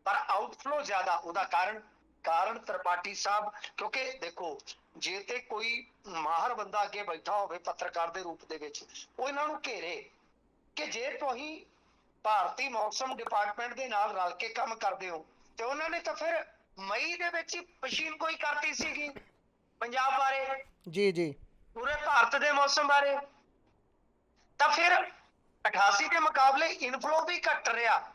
S2: ਪਰ ਆਊਟਫਲੋ ਜ਼ਿਆਦਾ ਉਹਦਾ ਕਾਰਨ ਕਾਰਨ ਤਰਪਾਟੀ ਸਾਹਿਬ ਕਿਉਂਕਿ ਦੇਖੋ ਜੇ ਤੇ ਕੋਈ ਮਾਹਰ ਬੰਦਾ ਅੱਗੇ ਬੈਠਾ ਹੋਵੇ ਪੱਤਰਕਾਰ ਦੇ ਰੂਪ ਦੇ ਵਿੱਚ ਉਹ ਇਹਨਾਂ ਨੂੰ ਘੇਰੇ ਕਿ ਜੇ ਤੁਸੀਂ ਭਾਰਤੀ ਮੌਸਮ ਡਿਪਾਰਟਮੈਂਟ ਦੇ ਨਾਲ ਰਲ ਕੇ ਕੰਮ ਕਰਦੇ ਹੋ ਤੇ ਉਹਨਾਂ ਨੇ ਤਾਂ ਫਿਰ ਮਈ ਦੇ ਵਿੱਚ ਹੀ ਮਸ਼ੀਨ ਕੋਈ ਕਰਤੀ ਸੀਗੀ ਪੰਜਾਬ ਬਾਰੇ।
S1: ਜੀ ਜੀ।
S2: ਪੂਰੇ ਭਾਰਤ ਦੇ ਮੌਸਮ ਬਾਰੇ। ਤਾਂ ਫਿਰ 88 ਦੇ ਮੁਕਾਬਲੇ ਇਨਫਲੋ ਵੀ ਘਟ ਰਿਹਾ।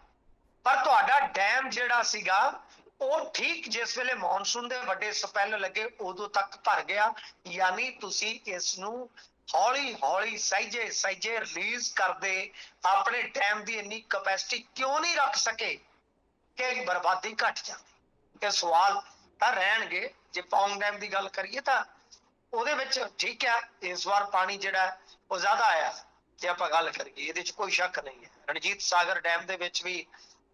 S2: ਪਰ ਤੁਹਾਡਾ ਡੈਮ ਜਿਹੜਾ ਸੀਗਾ ਉਹ ਠੀਕ ਜਿਸ ਵੇਲੇ ਮੌਨਸੂਨ ਦੇ ਵੱਡੇ ਸਪੈਲ ਲੱਗੇ, ਉਦੋਂ ਤੱਕ ਭਰ ਗਿਆ। ਯਾਨੀ ਤੁਸੀਂ ਇਸ ਨੂੰ ਹੌਲੀ ਹੌਲੀ ਸਹਿਜੇ ਸਹਿਜੇ ਰਿਲੀਜ਼ ਕਰਦੇ, ਆਪਣੇ ਡੈਮ ਦੀ ਇੰਨੀ ਕਪੈਸਿਟੀ ਕਿਉਂ ਨਹੀਂ ਰੱਖ ਸਕੇ ਕਿ ਬਰਬਾਦੀ ਘਟ ਜਾਂਦੀ? ਇਹ ਸਵਾਲ ਤਾਂ ਰਹਿਣਗੇ। ਜੇ ਪੌਂਗ ਡੈਮ ਦੀ ਗੱਲ ਕਰੀਏ ਤਾਂ ਉਹਦੇ ਵਿੱਚ ਠੀਕ ਹੈ ਇਸ ਵਾਰ ਪਾਣੀ ਜਿਹੜਾ, ਉਹ ਜ਼ਿਆਦਾ ਆਇਆ। ਜੇ ਆਪਾਂ ਗੱਲ ਕਰੀਏ, ਇਹਦੇ ਵਿੱਚ ਕੋਈ ਸ਼ੱਕ ਨਹੀਂ ਹੈ। ਰਣਜੀਤ ਸਾਗਰ ਡੈਮ ਦੇ ਵਿੱਚ ਵੀ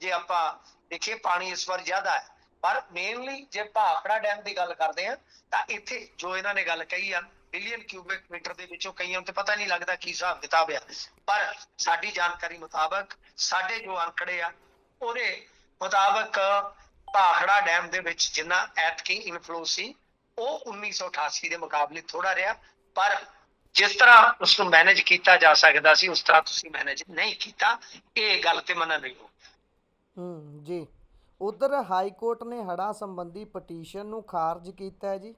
S2: ਜੇ ਆਪਾਂ ਦੇਖੀਏ, ਪਾਣੀ ਇਸ ਵਾਰ ਜ਼ਿਆਦਾ ਹੈ। ਪਰ ਮੇਨਲੀ ਜੇ ਭਾਖੜਾ ਡੈਮ ਦੀ ਗੱਲ ਕਰਦੇ ਆ ਤਾਂ ਇੱਥੇ ਜੋ ਇਹਨਾਂ ਨੇ ਗੱਲ ਕਹੀ ਆ ਬਿਲੀਅਨ ਕਿਊਬਿਕ ਮੀਟਰ ਦੇ ਵਿੱਚੋਂ ਕਈਆਂ ਨੂੰ ਤੇ ਪਤਾ ਨਹੀਂ ਲੱਗਦਾ ਕੀ ਹਿਸਾਬ ਕਿਤਾਬ ਆ। ਪਰ ਸਾਡੀ ਜਾਣਕਾਰੀ ਮੁਤਾਬਕ ਸਾਡੇ ਜੋ ਅੰਕੜੇ ਆ, ਉਹਦੇ ਮੁਤਾਬਕ ਭਾਖੜਾ ਡੈਮ ਦੇ ਵਿੱਚ ਜਿੰਨਾ ਐਤਕੀ ਇਨਫਲੋ ਸੀ, ਉਹ 1988 ਦੇ ਮੁਕਾਬਲੇ ਥੋੜਾ ਰਿਹਾ। ਪਰ ਜਿਸ ਤਰ੍ਹਾਂ ਉਸ ਨੂੰ ਮੈਨੇਜ ਕੀਤਾ ਜਾ ਸਕਦਾ ਸੀ, ਉਸ ਤਰ੍ਹਾਂ ਤੁਸੀਂ ਮੈਨੇਜ ਨਹੀਂ ਕੀਤਾ, ਇਹ ਗੱਲ ਤੇ ਮੰਨਣ ਨਹੀਂ ਹੋ।
S1: ਹੂੰ, ਜੀ। ਉਧਰ ਹਾਈ ਕੋਰਟ ਨੇ ਹੜ੍ਹਾਂ ਸੰਬੰਧੀ ਪਟੀਸ਼ਨ ਨੂੰ ਖਾਰਜ ਕੀਤਾ ਹੈ ਜੀ।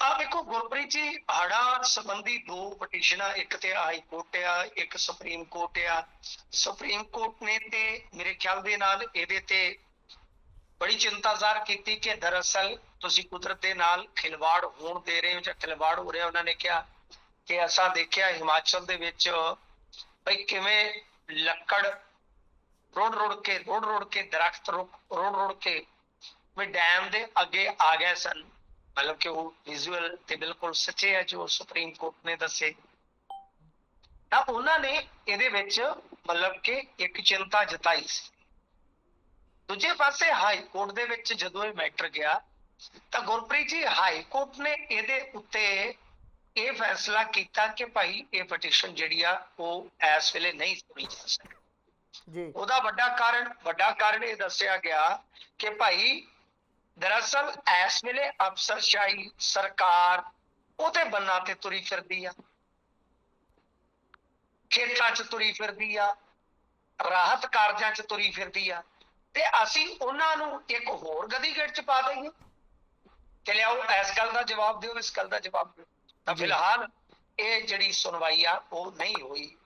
S2: ਆ ਵੇਖੋ ਗੁਰਪ੍ਰੀਤ ਜੀ ਹੜਾ ਸੰਬੰਧੀ ਦੋ ਪਟੀਸ਼ਨਾਂ, ਇੱਕ ਤੇ ਹਾਈ ਕੋਰਟ ਆ, ਇੱਕ ਸੁਪਰੀਮ ਕੋਰਟ ਆ। ਸੁਪਰੀਮ ਕੋਰਟ ਨੇ ਤੇ ਮੇਰੇ ਖਿਆਲ ਦੇ ਨਾਲ ਇਹਦੇ ਤੇ ਬੜੀ ਚਿੰਤਾ ਜ਼ਾਹਰ ਕੀਤੀ ਕਿ ਦਰਅਸਲ ਤੁਸੀਂ ਕੁਦਰਤ ਦੇ ਨਾਲ ਖਿਲਵਾੜ ਹੋਣ ਦੇ ਰਹੇ ਹੋ ਜਾਂ ਖਿਲਵਾੜ ਹੋ ਰਿਹਾ, ਉਹਨਾਂ ਨੇ ਕਿਹਾ ਕਿ ਅਸਾਂ ਦੇਖਿਆ ਹਿਮਾਚਲ ਦੇ ਵਿੱਚ ਭਈ ਕਿਵੇਂ ਲੱਕੜ ਰੋੜ ਰੋੜ ਕੇ ਰੋੜ ਰੋੜ ਕੇ ਦਰਖਤ ਰੋੜ ਰੋੜ ਕੇ ਵੀ ਡੈਮ ਦੇ ਅੱਗੇ ਆ ਗਏ ਸਨ। ਮਤਲਬ ਕਿ ਉਹ ਵਿਜ਼ੂਅਲ ਤੇ ਬਿਲਕੁਲ ਸੱਚੇ ਹੈ ਜੋ ਸੁਪਰੀਮ ਕੋਰਟ ਨੇ ਦੱਸੇ। ਤਾਂ ਉਹਨਾਂ ਨੇ ਇਹਦੇ ਵਿੱਚ ਮਤਲਬ ਕਿ ਇੱਕ ਚਿੰਤਾ ਜਤਾਈ ਸੀ। ਦੂਜੇ ਪਾਸੇ ਹਾਈ ਕੋਰਟ ਦੇ ਵਿੱਚ ਜਦੋਂ ਇਹ ਮੈਟਰ ਗਿਆ, ਤਾਂ ਗੁਰਪ੍ਰੀਤ ਜੀ ਹਾਈ ਕੋਰਟ ਨੇ ਇਹਦੇ ਉੱਤੇ ਇਹ ਫੈਸਲਾ ਕੀਤਾ ਕਿ ਭਾਈ ਇਹ ਪਟੀਸ਼ਨ ਜਿਹੜੀ ਆ, ਉਹ ਇਸ ਵੇਲੇ ਨਹੀਂ ਸੁਣੀ ਜਾ ਸਕਦੀ।
S1: ਜੀ।
S2: ਉਹਦਾ ਵੱਡਾ ਕਾਰਨ ਵੱਡਾ ਕਾਰਨ ਇਹ ਦੱਸਿਆ ਗਿਆ ਕਿ ਭਾਈ ਦਰਅਸਲ ਇਸ ਵੇਲੇ ਅਫਸਰਸ਼ਾਹੀ ਸਰਕਾਰ ਉਹਦੇ ਬੰਨਾ ਤੇ ਤੁਰੀ ਫਿਰਦੀ ਆ। ਖੇਤਾਂ 'ਚ ਤੁਰੀ ਫਿਰਦੀ ਆ ਰਾਹਤ ਕਾਰਜਾਂ 'ਚ ਤੁਰੀ ਫਿਰਦੀ ਆ। ਤੇ ਅਸੀਂ ਉਹਨਾਂ ਨੂੰ ਇੱਕ ਹੋਰ ਗਦੀਗੜ 'ਚ ਪਾ ਦਈਏ। ਕਿ ਲਿਆਓ ਇਸ ਗੱਲ ਦਾ ਜਵਾਬ ਦਿਓ ਇਸ ਗੱਲ ਦਾ ਜਵਾਬ ਦਿਓ। ਤਾਂ। ਫਿਲਹਾਲ ਇਹ ਜਿਹੜੀ ਸੁਣਵਾਈ ਆ ਉਹ ਨਹੀਂ ਹੋਈ।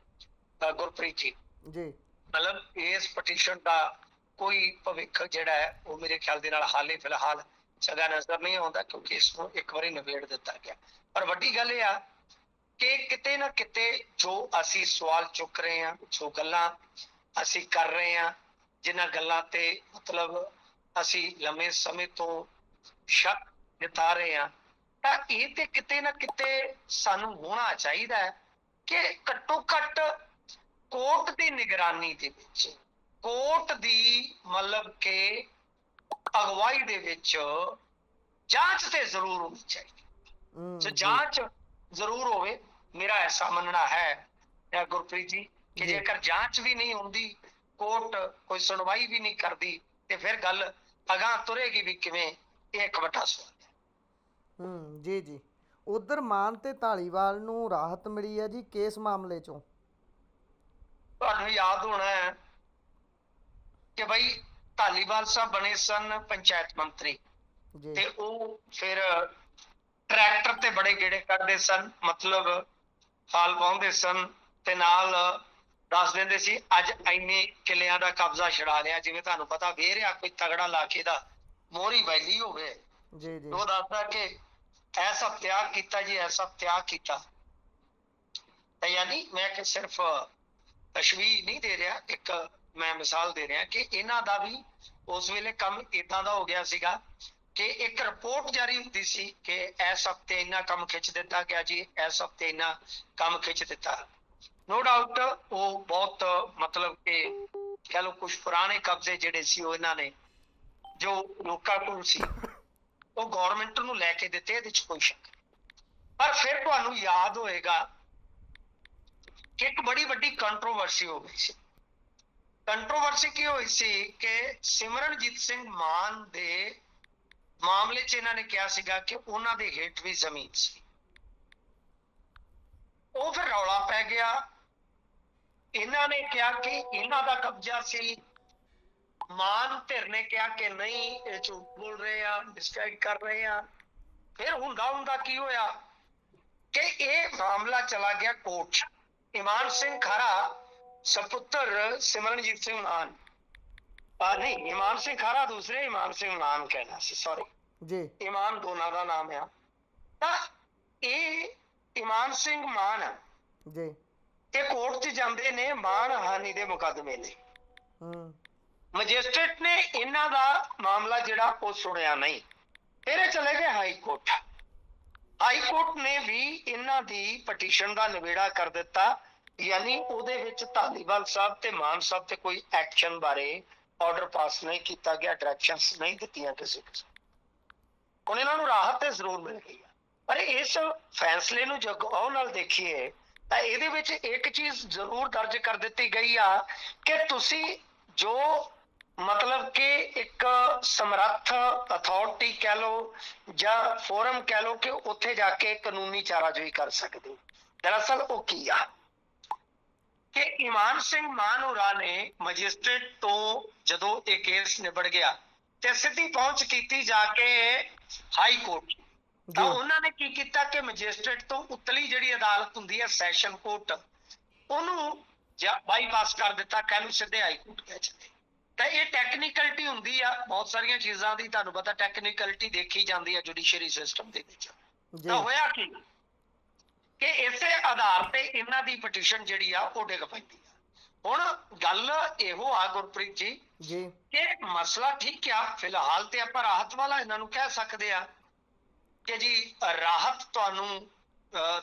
S2: ਗੁਰਪ੍ਰੀਤ ਜੀ।
S1: ਜੀ।
S2: ਮਤਲਬ ਇਸ ਪਟੀਸ਼ਨ ਦਾ ਕੋਈ ਭਵਿੱਖ ਜਿਹੜਾ ਹੈ, ਉਹ ਮੇਰੇ ਖਿਆਲ ਦੇ ਨਾਲ ਹਾਲੇ ਫਿਲਹਾਲ ਚੰਗਾ ਨਜ਼ਰ ਨਹੀਂ ਆਉਂਦਾ, ਕਿਉਂਕਿ ਇਸ ਨੂੰ ਇੱਕ ਵਾਰੀ ਨਿਬੇੜ ਦਿੱਤਾ ਗਿਆ। ਪਰ ਵੱਡੀ ਗੱਲ ਇਹ ਆ ਕਿ ਕਿਤੇ ਨਾ ਕਿਤੇ ਜੋ ਅਸੀਂ ਸਵਾਲ ਚੁੱਕ ਰਹੇ ਹਾਂ, ਜੋ ਗੱਲਾਂ ਅਸੀਂ ਕਰ ਰਹੇ ਹਾਂ, ਜਿਨ੍ਹਾਂ ਗੱਲਾਂ ਤੇ ਮਤਲਬ ਅਸੀਂ ਲੰਮੇ ਸਮੇਂ ਤੋਂ ਸ਼ੱਕ ਜਤਾ ਰਹੇ ਹਾਂ, ਤਾਂ ਇਹ ਤੇ ਕਿਤੇ ਨਾ ਕਿਤੇ ਸਾਨੂੰ ਹੋਣਾ ਚਾਹੀਦਾ ਹੈ ਕਿ ਘੱਟੋ ਘੱਟ ਕੋਰਟ ਦੀ ਨਿਗਰਾਨੀ ਦੇ ਵਿੱਚ ਕੋਰਟ ਦੀ ਮਤਲਬ ਕਿ ਅਗਵਾਈ ਦੇ ਵਿੱਚ ਜਾਂਚ ਤੇ ਜ਼ਰੂਰ ਹੋਣੀ ਚਾਹੀਦੀ। ਸੋ
S1: ਜੀ,
S2: ਜਾਂਚ ਜ਼ਰੂਰ ਹੋਵੇ ਮੇਰਾ ਐਸਾ ਮੰਨਣਾ ਹੈ ਇਹ ਗੁਰਪ੍ਰੀਤ ਜੀ ਕਿ
S1: ਜੀ।
S2: ਜੇਕਰ ਜਾਂਚ ਵੀ ਨਹੀਂ ਹੁੰਦੀ ਕੋਰਟ ਕੋਈ ਸੁਣਵਾਈ ਵੀ ਨਹੀਂ ਕਰਦੀ ਤੇ ਫਿਰ ਗੱਲ ਅਗਾਂਹ ਤੁਰੇਗੀ ਵੀ ਕਿਵੇਂ ਇਹ ਇੱਕ ਵੱਡਾ ਸਵਾਲ ਹੈ।
S1: ਹੂੰ ਜੀ ਜੀ। ਉਧਰ ਮਾਨ ਤੇ ਢਾਲੀਵਾਲ ਨੂੰ ਰਾਹਤ ਮਿਲੀ ਹੈ ਜੀ ਕੇਸ ਮਾਮਲੇ ਚੋਂ।
S2: ਤੁਹਾਨੂੰ ਯਾਦ ਹੋਣਾ ਹੈ ਕਿ ਭਾਈ ਧਾਲੀਵਾਲ ਸਾਹਿਬ ਬਣੇ ਸਨ ਪੰਚਾਇਤ ਮੰਤਰੀ ਤੇ ਉਹ ਫਿਰ ਟਰੈਕਟਰ ਤੇ ਬੜੇ ਗੇੜੇ ਕੱਢਦੇ ਸਨ ਮਤਲਬ ਹਾਲ ਪਾਉਂਦੇ ਸਨ ਤੇ ਨਾਲ ਦੱਸ ਦਿੰਦੇ ਸੀ ਅੱਜ ਇੰਨੇ ਕਿੱਲਿਆਂ ਦਾ ਕਬਜ਼ਾ ਛਡਾ ਲਿਆ ਜਿਵੇਂ ਤੁਹਾਨੂੰ ਪਤਾ ਵੇਰਿਆ ਕੋਈ ਤਗੜਾ ਲਾਕੇ ਦਾ ਮੋਹਰੀ ਵੈਲੀ ਹੋਵੇ।
S1: ਜੀ ਜੀ।
S2: ਉਹ ਦੱਸਦਾ ਕਿ ਐਸਾ ਤਿਆਗ ਕੀਤਾ ਜੀ ਐਸਾ ਤਿਆਗ ਕੀਤਾ। ਤਾਂ ਯਾਨੀ ਮੈਂ ਕਿ ਸਿਰਫ ਤਸ਼ਵੀਹ ਨਹੀਂ ਦੇ ਰਿਹਾ, ਇੱਕ ਮੈਂ ਮਿਸਾਲ ਦੇ ਰਿਹਾ ਕਿ ਇਹਨਾਂ ਦਾ ਵੀ ਉਸ ਵੇਲੇ ਕੰਮ ਇਦਾਂ ਦਾ ਹੋ ਗਿਆ ਸੀਗਾ ਕਿ ਇੱਕ ਰਿਪੋਰਟ ਜਾਰੀ ਹੁੰਦੀ ਸੀ ਕਿ ਇਸ ਹਫ਼ਤੇ ਇੰਨਾ ਕੰਮ ਖਿੱਚ ਦਿੱਤਾ ਗਿਆ ਜੀ, ਇਸ ਹਫ਼ਤੇ ਇੰਨਾ ਕੰਮ ਖਿੱਚ ਦਿੱਤਾ ਨੋ ਡਾਊਟ ਉਹ ਬਹੁਤ ਮਤਲਬ ਕਿ ਕਹ ਲਓ ਕੁਝ ਪੁਰਾਣੇ ਕਬਜ਼ੇ ਜਿਹੜੇ ਸੀ ਉਹ ਇਹਨਾਂ ਨੇ, ਜੋ ਲੋਕਾਂ ਕੋਲ ਸੀ, ਉਹ ਗਵਰਨਮੈਂਟ ਨੂੰ ਲੈ ਕੇ ਦਿੱਤੇ, ਇਹਦੇ ਚ ਕੋਈ ਸ਼ੱਕ ਨਹੀਂ। ਪਰ ਫਿਰ ਤੁਹਾਨੂੰ ਯਾਦ ਹੋਏਗਾ ਇੱਕ ਬੜੀ ਵੱਡੀ ਕੰਟਰੋਵਰਸੀ ਹੋ ਗਈ ਸੀ। ਕੰਟਰੋਵਰਸੀ ਕੀ ਹੋਈ ਸੀ ਕਿ ਸਿਮਰਨਜੀਤ ਸਿੰਘ ਮਾਨ ਦੇ ਮਾਮਲੇ 'ਚ ਇਹਨਾਂ ਨੇ ਕਿਹਾ ਸੀਗਾ ਕਿ ਉਹਨਾਂ ਦੇ ਹੇਠ ਵੀ ਜ਼ਮੀਨ ਸੀ। ਉਹ ਫਿਰ ਰੌਲਾ ਪੈ ਗਿਆ। ਇਹਨਾਂ ਨੇ ਕਿਹਾ ਕਿ ਇਹਨਾਂ ਦਾ ਕਬਜ਼ਾ ਸੀ। ਮਾਨ ਧਿਰ ਨੇ ਕਿਹਾ ਕਿ ਨਹੀਂ, ਇਹ ਝੂਠ ਬੋਲ ਰਹੇ ਆ ਮਿਸਗਾਈਡ ਕਰ ਰਹੇ ਆ। ਫਿਰ ਹੁੰਦਾ ਹੁੰਦਾ ਕੀ ਹੋਇਆ ਕਿ ਇਹ ਮਾਮਲਾ ਚਲਾ ਗਿਆ ਕੋਰਟ 'ਚ। ਇਮਾਨ ਸਿੰਘ ਖਰਾ ਸਪੁੱਤਰ ਸਿਮਰਨਜੀਤ ਸਿੰਘ ਮਾਨ ਆ ਨਹੀਂ ਇਮਾਨ ਸਿੰਘ ਖਰਾ ਦੂਸਰੇ ਇਮਾਨ ਸਿੰਘ ਮਾਨ ਕਹਿਣਾ ਸੀ ਸੌਰੀ
S1: ਜੀ।
S2: ਇਮਾਨ ਦੋਨਾਂ ਦਾ ਨਾਮ ਆ। ਤਾਂ ਇਹ ਇਮਾਨ ਸਿੰਘ ਮਾਨ
S1: ਜੀ।
S2: ਇਹ ਕੋਰਟ 'ਚ ਜਾਂਦੇ ਨੇ ਮਾਨ ਹਾਨੀ ਦੇ ਮੁਕੱਦਮੇ ਨੇ।
S1: ਹੂੰ।
S2: ਮੈਜਿਸਟ੍ਰੇਟ ਨੇ ਇਹਨਾਂ ਦਾ ਮਾਮਲਾ ਜਿਹੜਾ ਉਹ ਸੁਣਿਆ ਨਹੀਂ। ਫਿਰ ਇਹ ਚਲੇ ਗਏ ਹਾਈ ਕੋਰਟ ਹਾਈ ਕੋਰਟ ਨੇ ਵੀ ਇਹਨਾਂ ਦੀ ਪਟੀਸ਼ਨ ਦਾ ਨਿਬੇੜਾ ਕਰ ਦਿੱਤਾ, ਯਾਨੀ ਉਹਦੇ ਵਿੱਚ ਧਾਲੀਵਾਲ ਸਾਹਿਬ ਤੇ ਮਾਨ ਸਾਹਿਬ ਤੇ ਕੋਈ ਐਕਸ਼ਨ ਬਾਰੇ ਆਰਡਰ ਪਾਸ ਨਹੀਂ ਕੀਤਾ ਗਿਆ ਡਾਇਰੈਕਸ਼ਨਸ ਨਹੀਂ ਦਿੱਤੀਆਂ ਕਿਸੇ ਕਿਸਮ ਹੁਣ ਇਹਨਾਂ ਨੂੰ ਰਾਹਤ ਤੇ ਜ਼ਰੂਰ ਮਿਲ ਗਈ ਆ। ਪਰ ਇਸ ਫੈਸਲੇ ਨੂੰ ਜੇ ਗੌਰ ਨਾਲ ਦੇਖੀਏ, ਤਾਂ ਇਹਦੇ ਵਿੱਚ ਇੱਕ ਚੀਜ਼ ਜ਼ਰੂਰ ਦਰਜ ਕਰ ਦਿੱਤੀ ਗਈ ਆ ਕਿ ਤੁਸੀਂ ਜੋ ਮਤਲਬ ਕਿ ਇੱਕ ਸਮਰੱਥ ਅਥਾਰਟੀ ਕਹਿ ਲਓ ਜਾਂ ਫੋਰਮ ਕਹਿ ਲਓ ਕਿ ਉੱਥੇ ਜਾ ਕੇ ਕਾਨੂੰਨੀ ਚਾਰਾਜੋਈ ਕਰ ਸਕਦੇ। ਦਰਅਸਲ ਉਹ ਕੀ ਆ? ਕਿ ਇਮਾਨ ਸਿੰਘ ਮਾਨੂਰਾ ਨੇ ਮੈਜਿਸਟ੍ਰੇਟ ਤੋਂ ਜਦੋਂ ਇਹ ਕੇਸ ਨਿਬੜ ਗਿਆ ਤੇ ਸਿੱਧੀ ਪਹੁੰਚ ਕੀਤੀ ਜਾ ਕੇ ਹਾਈ ਕੋਰਟ ਤਾਂ ਉਹਨਾਂ ਨੇ ਕੀ ਕੀਤਾ ਕਿ ਮੈਜਿਸਟ੍ਰੇਟ ਤੋਂ ਉਤਲੀ ਜਿਹੜੀ ਅਦਾਲਤ ਹੁੰਦੀ ਹੈ ਸੈਸ਼ਨ ਕੋਰਟ ਉਹਨੂੰ ਬਾਈਪਾਸ ਕਰ ਦਿੱਤਾ ਕਹਿ ਲਓ ਸਿੱਧੇ ਹਾਈ ਕੋਰਟ ਗਏ ਚਲੇ ਤਾਂ ਇਹ ਟੈਕਨੀਕਲਿਟੀ ਹੁੰਦੀ ਆ ਬਹੁਤ ਸਾਰੀਆਂ ਚੀਜ਼ਾਂ ਦੀ ਤੁਹਾਨੂੰ ਪਤਾ ਟੈਕਨੀਕਲਿਟੀ ਦੇਖੀ ਜਾਂਦੀ ਆ ਜੁਡੀਸ਼ੀਅਰੀ ਸਿਸਟਮ ਦੇ ਵਿੱਚ। ਤਾਂ ਹੋਇਆ ਕੀ? ਕਿ ਇਸੇ ਆਧਾਰ ਤੇ ਇਹਨਾਂ ਦੀ ਪਟੀਸ਼ਨ ਜਿਹੜੀ ਆ ਉਹ ਡਿੱਗ ਪੈਂਦੀ ਆ। ਹੁਣ ਗੱਲ ਇਹੋ ਆ ਗੁਰਪ੍ਰੀਤ ਜੀ
S1: ਜੀ।
S2: ਕਿ ਮਸਲਾ ਠੀਕ ਆ ਫਿਲਹਾਲ ਤੇ ਆਪਾਂ ਰਾਹਤ ਵਾਲਾ ਇਹਨਾਂ ਨੂੰ ਕਹਿ ਸਕਦੇ ਆ ਕਿ ਜੀ ਰਾਹਤ ਤੁਹਾਨੂੰ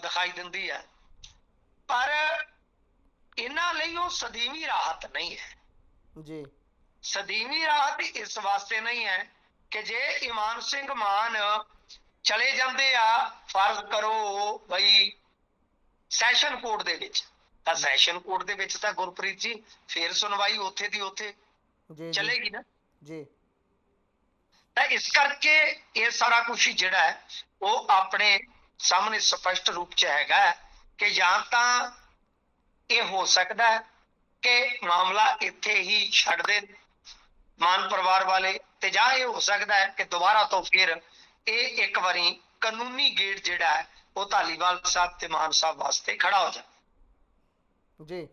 S2: ਦਿਖਾਈ ਦਿੰਦੀ ਹੈ ਪਰ ਇਹਨਾਂ ਲਈ ਉਹ ਸਦੀਵੀ ਰਾਹਤ ਨਹੀਂ ਹੈ।
S1: ਜੀ।
S2: ਸਦੀਵੀ ਰਾਹਤ ਇਸ ਵਾਸਤੇ ਨਹੀਂ ਹੈ ਕਿ ਜੇ ਇਮਾਨ ਸਿੰਘ ਮਾਨ ਚਲੇ ਜਾਂਦੇ ਆ ਫਰਜ਼ ਕਰੋ ਬਈ ਸੈਸ਼ਨ ਕੋਰਟ ਦੇ ਵਿੱਚ। ਤਾਂ ਸੈਸ਼ਨ ਕੋਰਟ ਦੇ ਵਿੱਚ ਤਾਂ ਗੁਰਪ੍ਰੀਤ ਜੀ ਫੇਰ ਸੁਣਵਾਈ ਉੱਥੇ ਦੀ ਉੱਥੇ ਚੱਲੇਗੀ ਨਾ।
S1: ਜੀ।
S2: ਤਾਂ ਇਸ ਕਰਕੇ ਇਹ ਸਾਰਾ ਕੁਝ ਜਿਹੜਾ ਹੈ ਉਹ ਆਪਣੇ ਸਾਹਮਣੇ ਸਪਸ਼ਟ ਰੂਪ ਚ ਹੈਗਾ ਕਿ ਜਾਂ ਤਾਂ ਇਹ ਹੋ ਸਕਦਾ ਹੈ ਕਿ ਮਾਮਲਾ ਇੱਥੇ ਹੀ ਛੱਡ ਦੇ ਮਾਨ ਪਰਿਵਾਰ ਵਾਲੇ ਤੇ ਜਾਂ ਇਹ ਹੋ ਸਕਦਾ ਹੈ ਕਿ ਦੁਬਾਰਾ ਤੋਂ ਫਿਰ ਇਹ ਇੱਕ ਵਾਰੀ ਕਾਨੂੰਨੀ ਗੇਟ ਜਿਹੜਾ ਹੈ ਉਹ ਧਾਲੀਵਾਲ ਸਾਹਿਬ ਤੇ ਮਾਨ ਸਾਹਿਬ ਵਾਸਤੇ ਖੜਾ ਹੋ ਜਾਵੇ।
S1: ਜੀ।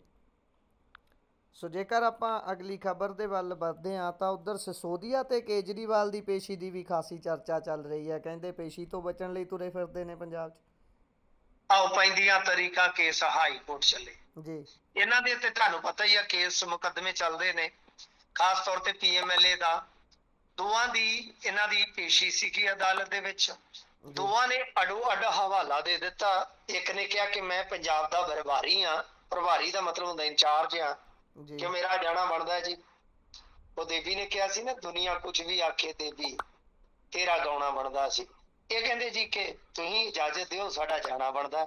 S1: ਸੋ ਜੇਕਰ ਆਪਾਂ ਅਗਲੀ ਖਬਰ ਦੇ ਵੱਲ ਵਧਦੇ ਹਾਂ ਤਾਂ ਉਧਰ ਸਿਸੋਦੀਆ ਤੇ ਕੇਜਰੀਵਾਲ ਦੀ ਪੇਸ਼ੀ ਦੀ ਵੀ ਖਾਸੀ ਚਰਚਾ ਚੱਲ ਰਹੀ ਹੈ। ਕਹਿੰਦੇ ਪੇਸ਼ੀ ਤੋਂ ਬਚਣ ਲਈ ਤੁਰੇ ਫਿਰਦੇ ਨੇ ਪੰਜਾਬ 'ਚ।
S2: ਆਓ ਪੈਂਦੀਆਂ ਤਰੀਕਾ ਕੇਸ ਹਾਈ ਕੋਰਟ ਚੱਲੇ।
S1: ਜੀ।
S2: ਇਹਨਾਂ ਦੇ ਤੇ ਤੁਹਾਨੂੰ ਪਤਾ ਹੀ ਆ ਕੇਸ ਮੁਕੱਦਮੇ ਚੱਲਦੇ ਨੇ। ਖਾਸ ਤੌਰ ਤੇ ਪੀਐਮਐਲਏ ਦਾ ਦੋਵਾਂ ਦੀ ਇਹਨਾਂ ਦੀ ਪੇਸ਼ੀ ਸੀਗੀ ਅਦਾਲਤ ਦੇ ਵਿੱਚ। ਦੋਵਾਂ ਨੇ ਅਡੋ ਅਡ ਹਵਾਲਾ ਦੇ ਦਿੱਤਾ। ਇੱਕ ਨੇ ਕਿਹਾ ਕਿ ਮੈਂ ਪੰਜਾਬ ਦਾ ਪ੍ਰਭਾਰੀ ਆ ਪ੍ਰਭਾਰੀ ਦਾ ਮਤਲਬ ਹੁੰਦਾ ਇੰਚਾਰਜ ਆ ਕਿ ਮੇਰਾ ਜਾਣਾ ਬਣਦਾ ਜੀ। ਉਹ ਦੇਵੀ ਨੇ ਕਿਹਾ ਸੀ ਨਾ ਦੁਨੀਆ ਕੁਝ ਵੀ ਆਖੇ ਦੇਵੀ ਤੇਰਾ ਗਾਉਣਾ ਬਣਦਾ ਸੀ। ਇਹ ਕਹਿੰਦੇ ਜੀ ਕਿ ਤੁਸੀਂ ਇਜਾਜ਼ਤ ਦਿਓ ਸਾਡਾ ਜਾਣਾ ਬਣਦਾ।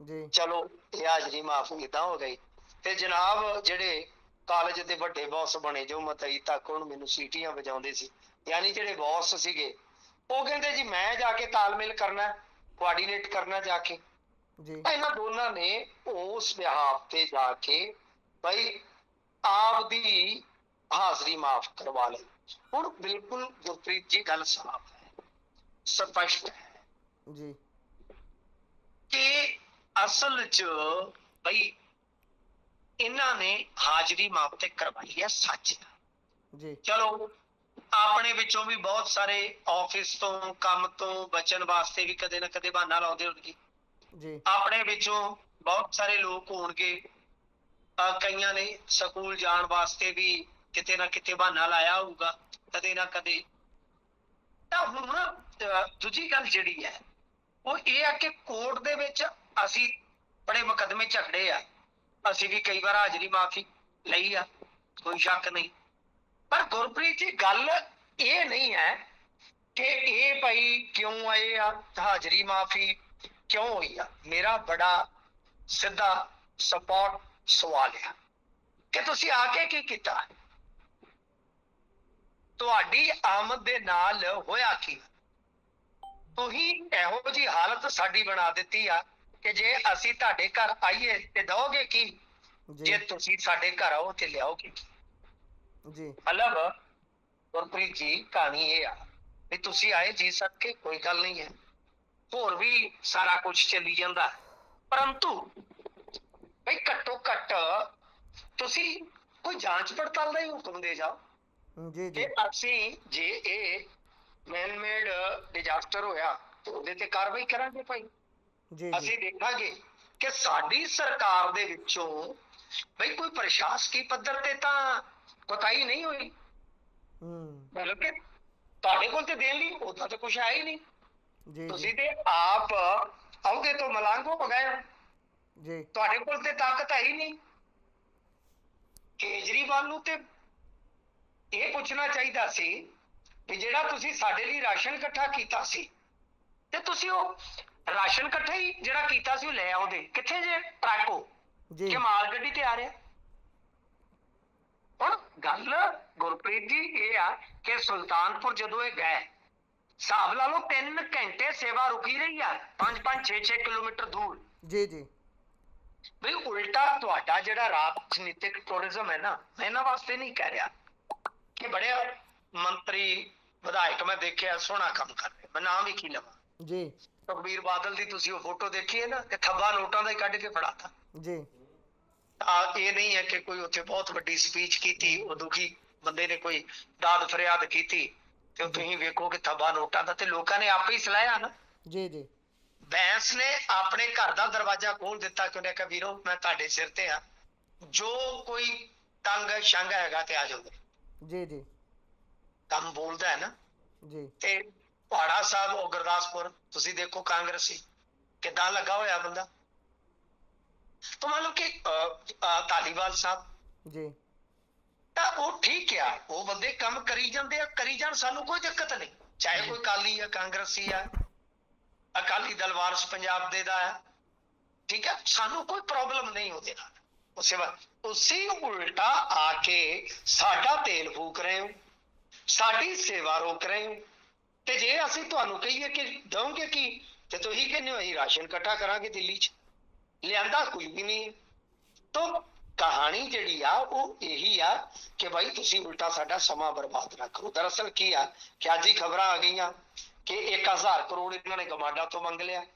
S1: ਜੀ।
S2: ਚਲੋ ਇਹ ਹਾਜ਼ਰੀ ਮਾਫ ਇਦਾਂ ਹੋ ਗਈ। ਤੇ ਜਨਾਬ ਜਿਹੜੇ ਕਾਲਜ ਦੇ ਵੱਡੇ ਬੌਸ ਬਣੇ ਜੋ ਮਤਈ ਤੱਕ ਹੁਣ ਮੈਨੂੰ ਸੀਟੀਆਂ ਵਜਾਉਂਦੇ ਸੀ ਯਾਨੀ ਜਿਹੜੇ ਬੌਸ ਸੀਗੇ ਉਹ ਕਹਿੰਦੇ ਜੀ ਮੈਂ ਜਾ ਕੇ ਤਾਲਮੇਲ ਕਰਨਾ ਕੋਆਰਡੀਨੇਟ ਕਰਨਾ ਜਾ ਕੇ।
S1: ਜੀ।
S2: ਇਹਨਾਂ ਦੋਨਾਂ ਨੇ ਉਸ ਵਿਹਾਰ ਤੇ ਜਾ ਕੇ ਭਾਈ ਆਪ ਦੀ ਹਾਜ਼ਰੀ ਮਾਫ ਕਰਵਾ ਲਈ। ਹੁਣ ਬਿਲਕੁਲ ਗੁਰਪ੍ਰੀਤ ਜੀ ਗੱਲ ਸਾਫ਼ ਹੈ ਸਪਸ਼ਟ ਹੈ
S1: ਜੀ।
S2: ਕਿ ਅਸਲ 'ਚ ਬਈ ਇਹਨਾਂ ਨੇ ਹਾਜ਼ਰੀ ਮਾਪ ਤੇ ਕਰਵਾਈ ਹੈ ਸੱਚ
S1: ਜੀ।
S2: ਚਲੋ ਆਪਣੇ ਵਿੱਚੋਂ ਵੀ ਬਹੁਤ ਸਾਰੇ ਆਫਿਸ ਤੋਂ ਕੰਮ ਤੋਂ ਬਚਣ ਵਾਸਤੇ ਵੀ ਕਦੇ ਨਾ ਕਦੇ ਬਹਾਨਾ ਲਾਉਂਦੇ ਹੋਣਗੇ।
S1: ਜੀ।
S2: ਆਪਣੇ ਵਿੱਚੋਂ ਬਹੁਤ ਸਾਰੇ ਲੋਕ ਹੋਣਗੇ। ਕਈਆਂ ਨੇ ਸਕੂਲ ਜਾਣ ਵਾਸਤੇ ਵੀ ਕਿਤੇ ਨਾ ਕਿਤੇ ਬਹਾਨਾ ਲਾਇਆ ਹੋਊਗਾ ਕਦੇ ਨਾ ਕਦੇ। ਤਾਂ ਹੁਣ ਦੂਜੀ ਗੱਲ ਜਿਹੜੀ ਹੈ ਉਹ ਇਹ ਆ ਕਿ ਕੋਰਟ ਦੇ ਵਿੱਚ ਅਸੀਂ ਬੜੇ ਮੁਕੱਦਮੇ ਝਗੜੇ ਆ। ਅਸੀਂ ਵੀ ਕਈ ਵਾਰ ਹਾਜ਼ਰੀ ਮਾਫੀ ਲਈ ਆ, ਕੋਈ ਸ਼ੱਕ ਨਹੀਂ। ਪਰ ਗੁਰਪ੍ਰੀਤ ਜੀ, ਗੱਲ ਇਹ ਨਹੀਂ ਹੈ ਕਿ ਇਹ ਭਾਈ ਕਿਉਂ ਆਏ ਆ, ਹਾਜ਼ਰੀ ਮਾਫੀ ਕਿਉਂ ਹੋਈ ਆ? ਮੇਰਾ ਬੜਾ ਸਿੱਧਾ ਸਪੋਰਟ ਸਵਾਲ ਆ। ਕਿ ਤੁਸੀਂ ਆ ਕੇ ਕੀ ਕੀਤਾ? ਤੁਹਾਡੀ ਆਮਦ ਦੇ ਨਾਲ ਹੋਇਆ ਕੀ? ਤੁਸੀਂ ਇਹੋ ਜੀ ਹਾਲਤ ਸਾਡੀ ਬਣਾ ਦਿੱਤੀ ਆ ਕਿ ਜੇ ਅਸੀਂ ਤੁਹਾਡੇ ਘਰ ਆਈਏ ਤੇ ਦਓਗੇ ਕੀ?
S1: ਜੀ।
S2: ਤੁਸੀਂ ਸਾਡੇ ਘਰ ਆਓ ਤੇ ਲਿਆਓਗੇ
S1: ਜੀ।
S2: ਮਤਲਬ ਗੁਰਪ੍ਰੀਤ ਜੀ ਕਹਾਣੀ ਇਹ ਆ ਵੀ ਤੁਸੀਂ ਆਏ ਜੀ ਸਕੇ ਕੋਈ ਗੱਲ ਨਹੀਂ ਹੈ। ਹੋਰ ਵੀ ਸਾਰਾ ਕੁਝ ਚੱਲੀ ਜਾਂਦਾ। ਪਰੰਤੂ ਭਈ ਘੱਟੋ ਘੱਟ ਤੁਸੀਂ ਕੋਈ ਜਾਂਚ ਪੜਤਾਲ ਦਾ ਹੀ ਹੁਕਮ ਦੇ ਜਾਓ।
S1: ਜੀ ਜੀ।
S2: ਅਸੀਂ ਜੇ ਇਹ ਮੈਨ ਮੇਡ ਡਿਜ਼ਾਸਟਰ ਹੋਇਆ ਤੇ ਉਹਦੇ ਤੇ ਕਾਰਵਾਈ ਕਰਾਂਗੇ ਭਾਈ। ਅਸੀਂ ਦੇਖਾਂਗੇ ਕਿ ਸਾਡੀ ਸਰਕਾਰ ਦੇ ਵਿੱਚੋਂ ਬਈ ਕੋਈ ਪ੍ਰਸ਼ਾਸਕੀ ਪੱਧਰ ਤੇ ਤਾਂ ਕੋਤਾਹੀ ਨਹੀਂ ਹੋਈ।
S1: ਹੂੰ।
S2: ਮਤਲਬ ਕਿ ਤੁਹਾਡੇ ਕੋਲ ਤੇ ਦੇਣ ਲਈ ਉਹਦਾ ਤਾਂ ਕੁਝ ਹੈ ਹੀ ਨਹੀਂ।
S1: ਜੀ
S2: ਤੁਸੀਂ ਤੇ ਆਪ ਅਹੁਦੇ ਤੋਂ ਮਲੰਗ ਹੋ ਗਏ ਹੋ।
S1: ਜੀ।
S2: ਤੁਹਾਡੇ ਕੋਲ ਤੇ ਤਾਕਤ ਹੈ ਹੀ ਨਹੀਂ। ਕੇਜਰੀਵਾਲ ਨੂੰ ਤੇ ਇਹ ਪੁੱਛਣਾ ਚਾਹੀਦਾ ਸੀ ਕਿ ਜਿਹੜਾ ਤੁਸੀਂ ਸਾਡੇ ਲਈ ਰਾਸ਼ਨ ਇਕੱਠਾ ਕੀਤਾ ਸੀ ਤੇ ਤੁਸੀਂ ਉਹ ਰਾਸ਼ਨ ਇਕੱਠਾ ਹੀ ਜਿਹੜਾ ਕੀਤਾ ਸੀ ਉਹ ਲੈ ਆਉਂਦੇ ਕਿੱਥੇ ਜੇ? ਟਰੱਕੋ
S1: ਜੀ।
S2: ਕਿ ਮਾਲ ਗੱਡੀ ਤੇ ਆ ਰਿਹਾ। ਹੁਣ ਗੱਲ ਗੁਰਪ੍ਰੀਤ ਜੀ ਇਹ ਆ ਕਿ ਸੁਲਤਾਨਪੁਰ ਜਦੋਂ ਇਹ ਗਏ ਹਿਸਾਬ ਲਾ ਲਓ 3 ਘੰਟੇ ਸੇਵਾ ਰੁਕੀ ਰਹੀ ਆ 5 5 6 6 ਕਿਲੋਮੀਟਰ ਦੂਰ।
S1: ਜੀ ਜੀ।
S2: ਵੀ ਉਲਟਾ ਤੁਹਾਡਾ ਜਿਹੜਾ ਰਾਜਨੀਤਿਕ ਟੂਰਿਜ਼ਮ ਹੈ ਨਾ ਮੈਂ ਇਹਨਾਂ ਵਾਸਤੇ ਨਹੀਂ ਕਹਿ ਰਿਹਾ ਕਿ ਬੜੇ ਮੰਤਰੀ ਵਿਧਾਇਕ ਮੈਂ ਦੇਖਿਆ ਸੋਹਣਾ ਕੰਮ ਕਰ ਰਹੇ। ਮੈਂ ਨਾਮ ਹੀ ਕੀ ਲਵਾਂ?
S1: ਜੀ।
S2: ਸੁਖਬੀਰ ਬਾਦਲ ਦੀ ਤੁਸੀਂ ਉਹ ਫੋਟੋ ਦੇਖੀ ਹੈ ਨਾ ਕਿ ਥੱਬਾ ਨੋਟਾਂ ਦਾ ਹੀ ਕੱਢ ਕੇ ਫੜਾਤਾ।
S1: ਜੀ।
S2: ਆ ਇਹ ਨਹੀਂ ਹੈ ਕਿ ਕੋਈ ਉੱਥੇ ਬਹੁਤ ਵੱਡੀ ਸਪੀਚ ਕੀਤੀ ਉਹ ਦੁਖੀ ਬੰਦੇ ਨੇ ਕੋਈ ਦਾਦ ਫਰਿਆਦ ਕੀਤੀ ਤੇ ਤੁਸੀਂ ਵੇਖੋ ਕਿ ਥੱਬਾ ਨੋਟਾਂ ਦਾ ਤੇ ਲੋਕਾਂ ਨੇ ਆਪੇ ਹੀ ਸਲਾਹਿਆ ਨਾ।
S1: ਜੀ ਜੀ।
S2: ਬੈਂਸ ਨੇ ਆਪਣੇ ਘਰ ਦਾ ਦਰਵਾਜ਼ਾ ਖੋਲ ਦਿੱਤਾ ਕਿ ਉਹਨੇ ਕਿਹਾ ਵੀਰੋ ਮੈਂ ਤੁਹਾਡੇ ਸਿਰ ਤੇ ਆ ਜੋ ਕੋਈ ਤੰਗ ਸ਼ੰਗ ਹੈਗਾ ਤੇ ਆ ਜਾਓ।
S1: ਜੀ ਜੀ।
S2: ਕੰਮ ਬੋਲਦਾ ਹੈ ਨਾ।
S1: ਜੀ।
S2: ਤੇ ਪਹਾੜਾ ਸਾਹਿਬ ਉਹ ਗੁਰਦਾਸਪੁਰ ਤੁਸੀਂ ਦੇਖੋ ਕਾਂਗਰਸੀ ਕਿੱਦਾਂ ਲੱਗਾ ਹੋਇਆ ਬੰਦਾ? ਤਾਂ ਮੰਨ ਲਓ ਕਿ ਧਾਲੀਵਾਲ ਸਾਹਿਬ।
S1: ਜੀ।
S2: ਤਾਂ ਉਹ ਠੀਕ ਆ ਉਹ ਬੰਦੇ ਕੰਮ ਕਰੀ ਜਾਂਦੇ ਆ ਕਰੀ ਜਾਣ ਸਾਨੂੰ ਕੋਈ ਦਿੱਕਤ ਨਹੀਂ। ਚਾਹੇ ਕੋਈ ਕਾਲੀ ਆ ਕਾਂਗਰਸੀ ਆ ਅਕਾਲੀ ਦਲ ਵਾਰਸ ਪੰਜਾਬ ਦੇ ਦਾ ਆ ਠੀਕ ਹੈ ਸਾਨੂੰ ਕੋਈ ਪ੍ਰੋਬਲਮ ਨਹੀਂ ਉਹਦੇ ਨਾਲ। ਉਸੇ ਵਾ ਉਸੇ ਉਲਟਾ ਆ ਕੇ ਸਾਡਾ ਤੇਲ ਫੂਕ ਰਹੇ ਹੋ ਸਾਡੀ ਸੇਵਾ ਰੋਕ ਰਹੇ ਹੋ। ਤੇ ਜੇ ਅਸੀਂ ਤੁਹਾਨੂੰ ਕਹੀਏ ਕਿ ਦਵਾਂਗੇ ਕੀ ਤੇ ਤੁਸੀਂ ਕਹਿੰਦੇ ਹੋ ਅਸੀਂ ਰਾਸ਼ਨ ਇਕੱਠਾ ਕਰਾਂਗੇ ਦਿੱਲੀ 'ਚ। ਲਿਆਂਦਾ ਕੋਈ ਵੀ ਨਹੀਂ। ਤਾਂ ਕਹਾਣੀ ਜਿਹੜੀ ਆ ਉਹ ਇਹੀ ਆ ਕਿ ਭਾਈ ਤੁਸੀਂ ਉਲਟਾ ਸਾਡਾ ਸਮਾਂ ਬਰਬਾਦ ਨਾ ਕਰੋ। ਦਰਅਸਲ ਕੀ ਆ ਕਿ ਅੱਜ ਹੀ ਖਬਰਾਂ ਆ ਗਈਆਂ ਕਿ 1000 ਕਰੋੜ ਇਹਨਾਂ ਨੇ ਗਮਾਡਾ ਤੋਂ ਮੰਗ ਲਿਆ।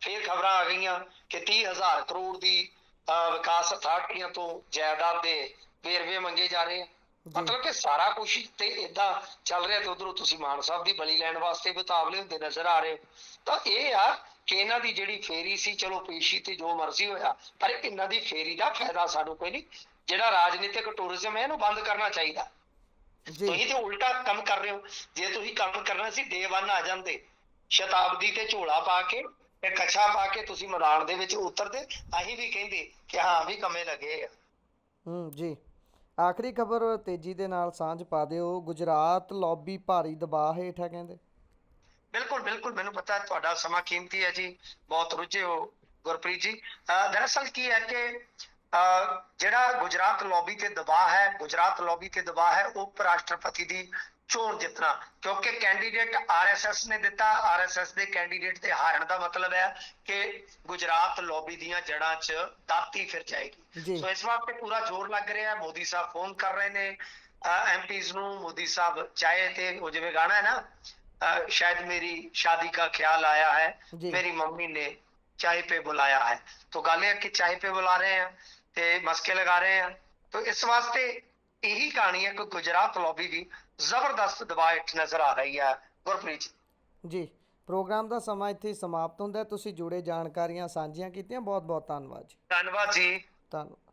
S2: ਫਿਰ ਖਬਰਾਂ ਆ ਗਈਆਂ ਕਿ 30000 ਕਰੋੜ ਦੀ ਅਹ, ਵਿਕਾਸ ਅਥਾਰਟੀਆਂ ਤੋਂ ਜਾਇਦਾਦ ਦੇ ਵੇਰਵੇ ਮੰਗੇ ਜਾ ਰਹੇ ਆ। ਮਤਲਬ ਕਿ ਸਾਰਾ ਕੁਝ ਤੇ ਇਦਾਂ ਚੱਲ ਰਿਹਾ ਤੇ ਉਧਰੋਂ ਤੁਸੀਂ ਮਾਨ ਸਾਹਿਬ ਦੀ ਬਲੀ ਲੈਣ ਵਾਸਤੇ ਬਤਾਵਲੇ ਹੁੰਦੇ ਨਜ਼ਰ ਆ ਰਹੇ ਤਾਂ ਇਹ ਆ ਕਿ ਇਹਨਾਂ ਦੀ ਜਿਹੜੀ ਫੇਰੀ ਸੀ ਚਲੋ ਪੇਸ਼ੀ ਤੇ ਜੋ ਮਰਜ਼ੀ ਹੋਇਆ ਪਰ ਇਹਨਾਂ ਦੀ ਫੇਰੀ ਦਾ ਫਾਇਦਾ ਸਾਨੂੰ ਕੋਈ ਨਹੀਂ। ਜਿਹੜਾ ਰਾਜਨੀਤਿਕ ਟੂਰਿਜ਼ਮ ਹੈ ਇਹਨੂੰ ਬੰਦ ਕਰਨਾ ਚਾਹੀਦਾ। ਤੁਸੀਂ ਤੇ ਉਲਟਾ ਕੰਮ ਕਰ ਰਹੇ ਹੋ। ਜੇ ਤੁਸੀਂ ਕੰਮ ਕਰਨਾ ਸੀ ਡੇ 1 ਆ ਜਾਂਦੇ। ਸ਼ਤਾਬਦੀ ਤੇ ਝੋਲਾ ਪਾ ਕੇ ਤੇ ਕੱਛਾ ਪਾ ਕੇ ਤੁਸੀਂ ਮੈਦਾਨ ਦੇ ਵਿੱਚ ਉਤਰਦੇ। ਅਸੀਂ ਵੀ ਕਹਿੰਦੇ ਕਿ ਹਾਂ ਵੀ ਕੰਮੇ ਲੱਗੇ ਆ।
S1: ਹੂੰ ਜੀ। ਆਖਰੀ ਖਬਰ ਤੇਜ਼ੀ ਦੇ ਨਾਲ ਸਾਂਝ ਪਾ ਦਿਓ। ਗੁਜਰਾਤ ਲੌਬੀ ਭਾਰੀ ਦਬਾਅ ਹੇਠ ਹੈ ਕਹਿੰਦੇ।
S2: ਬਿਲਕੁਲ ਬਿਲਕੁਲ। ਮੈਨੂੰ ਪਤਾ ਹੈ ਤੁਹਾਡਾ ਸਮਾਂ ਕੀਮਤੀ ਹੈ ਜੀ। ਬਹੁਤ ਰੁੱਝੇ ਹੋ ਗੁਰਪ੍ਰੀਤ ਜੀ। ਅਹ ਦਰਅਸਲ ਕੀ ਹੈ ਕਿ ਅਹ ਜਿਹੜਾ ਗੁਜਰਾਤ ਲੌਬੀ ਤੇ ਦਬਾਅ ਹੈ, ਗੁਜਰਾਤ ਲੌਬੀ ਤੇ ਦਬਾਅ ਹੈ ਉਪ ਰਾਸ਼ਟਰਪਤੀ ਦੀ ਚੋਣ ਜਿੱਤਣਾ ਕਿਉਂਕਿ ਕੈਂਡੀਡੇਟ ਆਰਐਸਐਸ ਨੇ ਦਿੱਤਾ। ਆਰਐਸਐਸ ਦੇ ਕੈਂਡੀਡੇਟ ਤੇ ਹਾਰਨ ਦਾ ਮਤਲਬ ਹੈ ਕਿ ਗੁਜਰਾਤ ਲੌਬੀ ਦੀਆਂ ਜੜਾਂ 'ਚ ਦਾਤੀ ਫਿਰ ਜਾਏਗੀ। ਸੋ ਇਸ ਵਾਰ ਤੇ ਪੂਰਾ ਜ਼ੋਰ ਲੱਗ ਰਿਹਾ ਮੋਦੀ ਸਾਹਿਬ ਫੋਨ ਕਰ ਰਹੇ ਨੇ। ਐਮਪੀਜ਼ ਨੂੰ ਮੋਦੀ ਸਾਹਿਬ ਚਾਹੇ ਤੇ ਉਹ ਜਿਵੇਂ ਗਾਣਾ ਹੈ ਨਾ ਸ਼ਾਇਦ ਮੇਰੀ ਸ਼ਾਦੀ ਕਾ ਖਿਆਲ ਆਇਆ
S1: ਹੈ
S2: ਮੇਰੀ ਮੰਮੀ ਨੇ ਚਾਹੇ ਪੇ ਬੁਲਾਇਆ ਹੈ। ਤੋਂ ਗੱਲ ਇਹ ਕਿ ਚਾਹੇ ਪੇ ਬੁਲਾ ਰਹੇ ਆ ਤੇ ਮਸਕੇ ਲਗਾ ਰਹੇ ਆ ਤੋਂ ਇਸ ਵਾਸਤੇ ਇਹੀ ਕਹਾਣੀ ਹੈ ਕਿ ਗੁਜਰਾਤ ਲੌਬੀ ਦੀ ਜ਼ਬਰਦਸਤ ਦਬਾਅ ਹੇਠ ਨਜ਼ਰ ਆ ਰਹੀ ਹੈ ਗੁਰਪ੍ਰੀਤ ਜੀ।
S1: ਜੀ ਪ੍ਰੋਗਰਾਮ ਦਾ ਸਮਾਂ ਇੱਥੇ ਸਮਾਪਤ ਹੁੰਦਾ ਹੈ। ਤੁਸੀਂ ਜੁੜੇ ਜਾਣਕਾਰੀਆਂ ਸਾਂਝੀਆਂ ਕੀਤੀਆਂ ਬਹੁਤ ਬਹੁਤ ਧੰਨਵਾਦ ਜੀ
S2: ਧੰਨਵਾਦ ਜੀ
S1: ਧੰਨਵਾਦ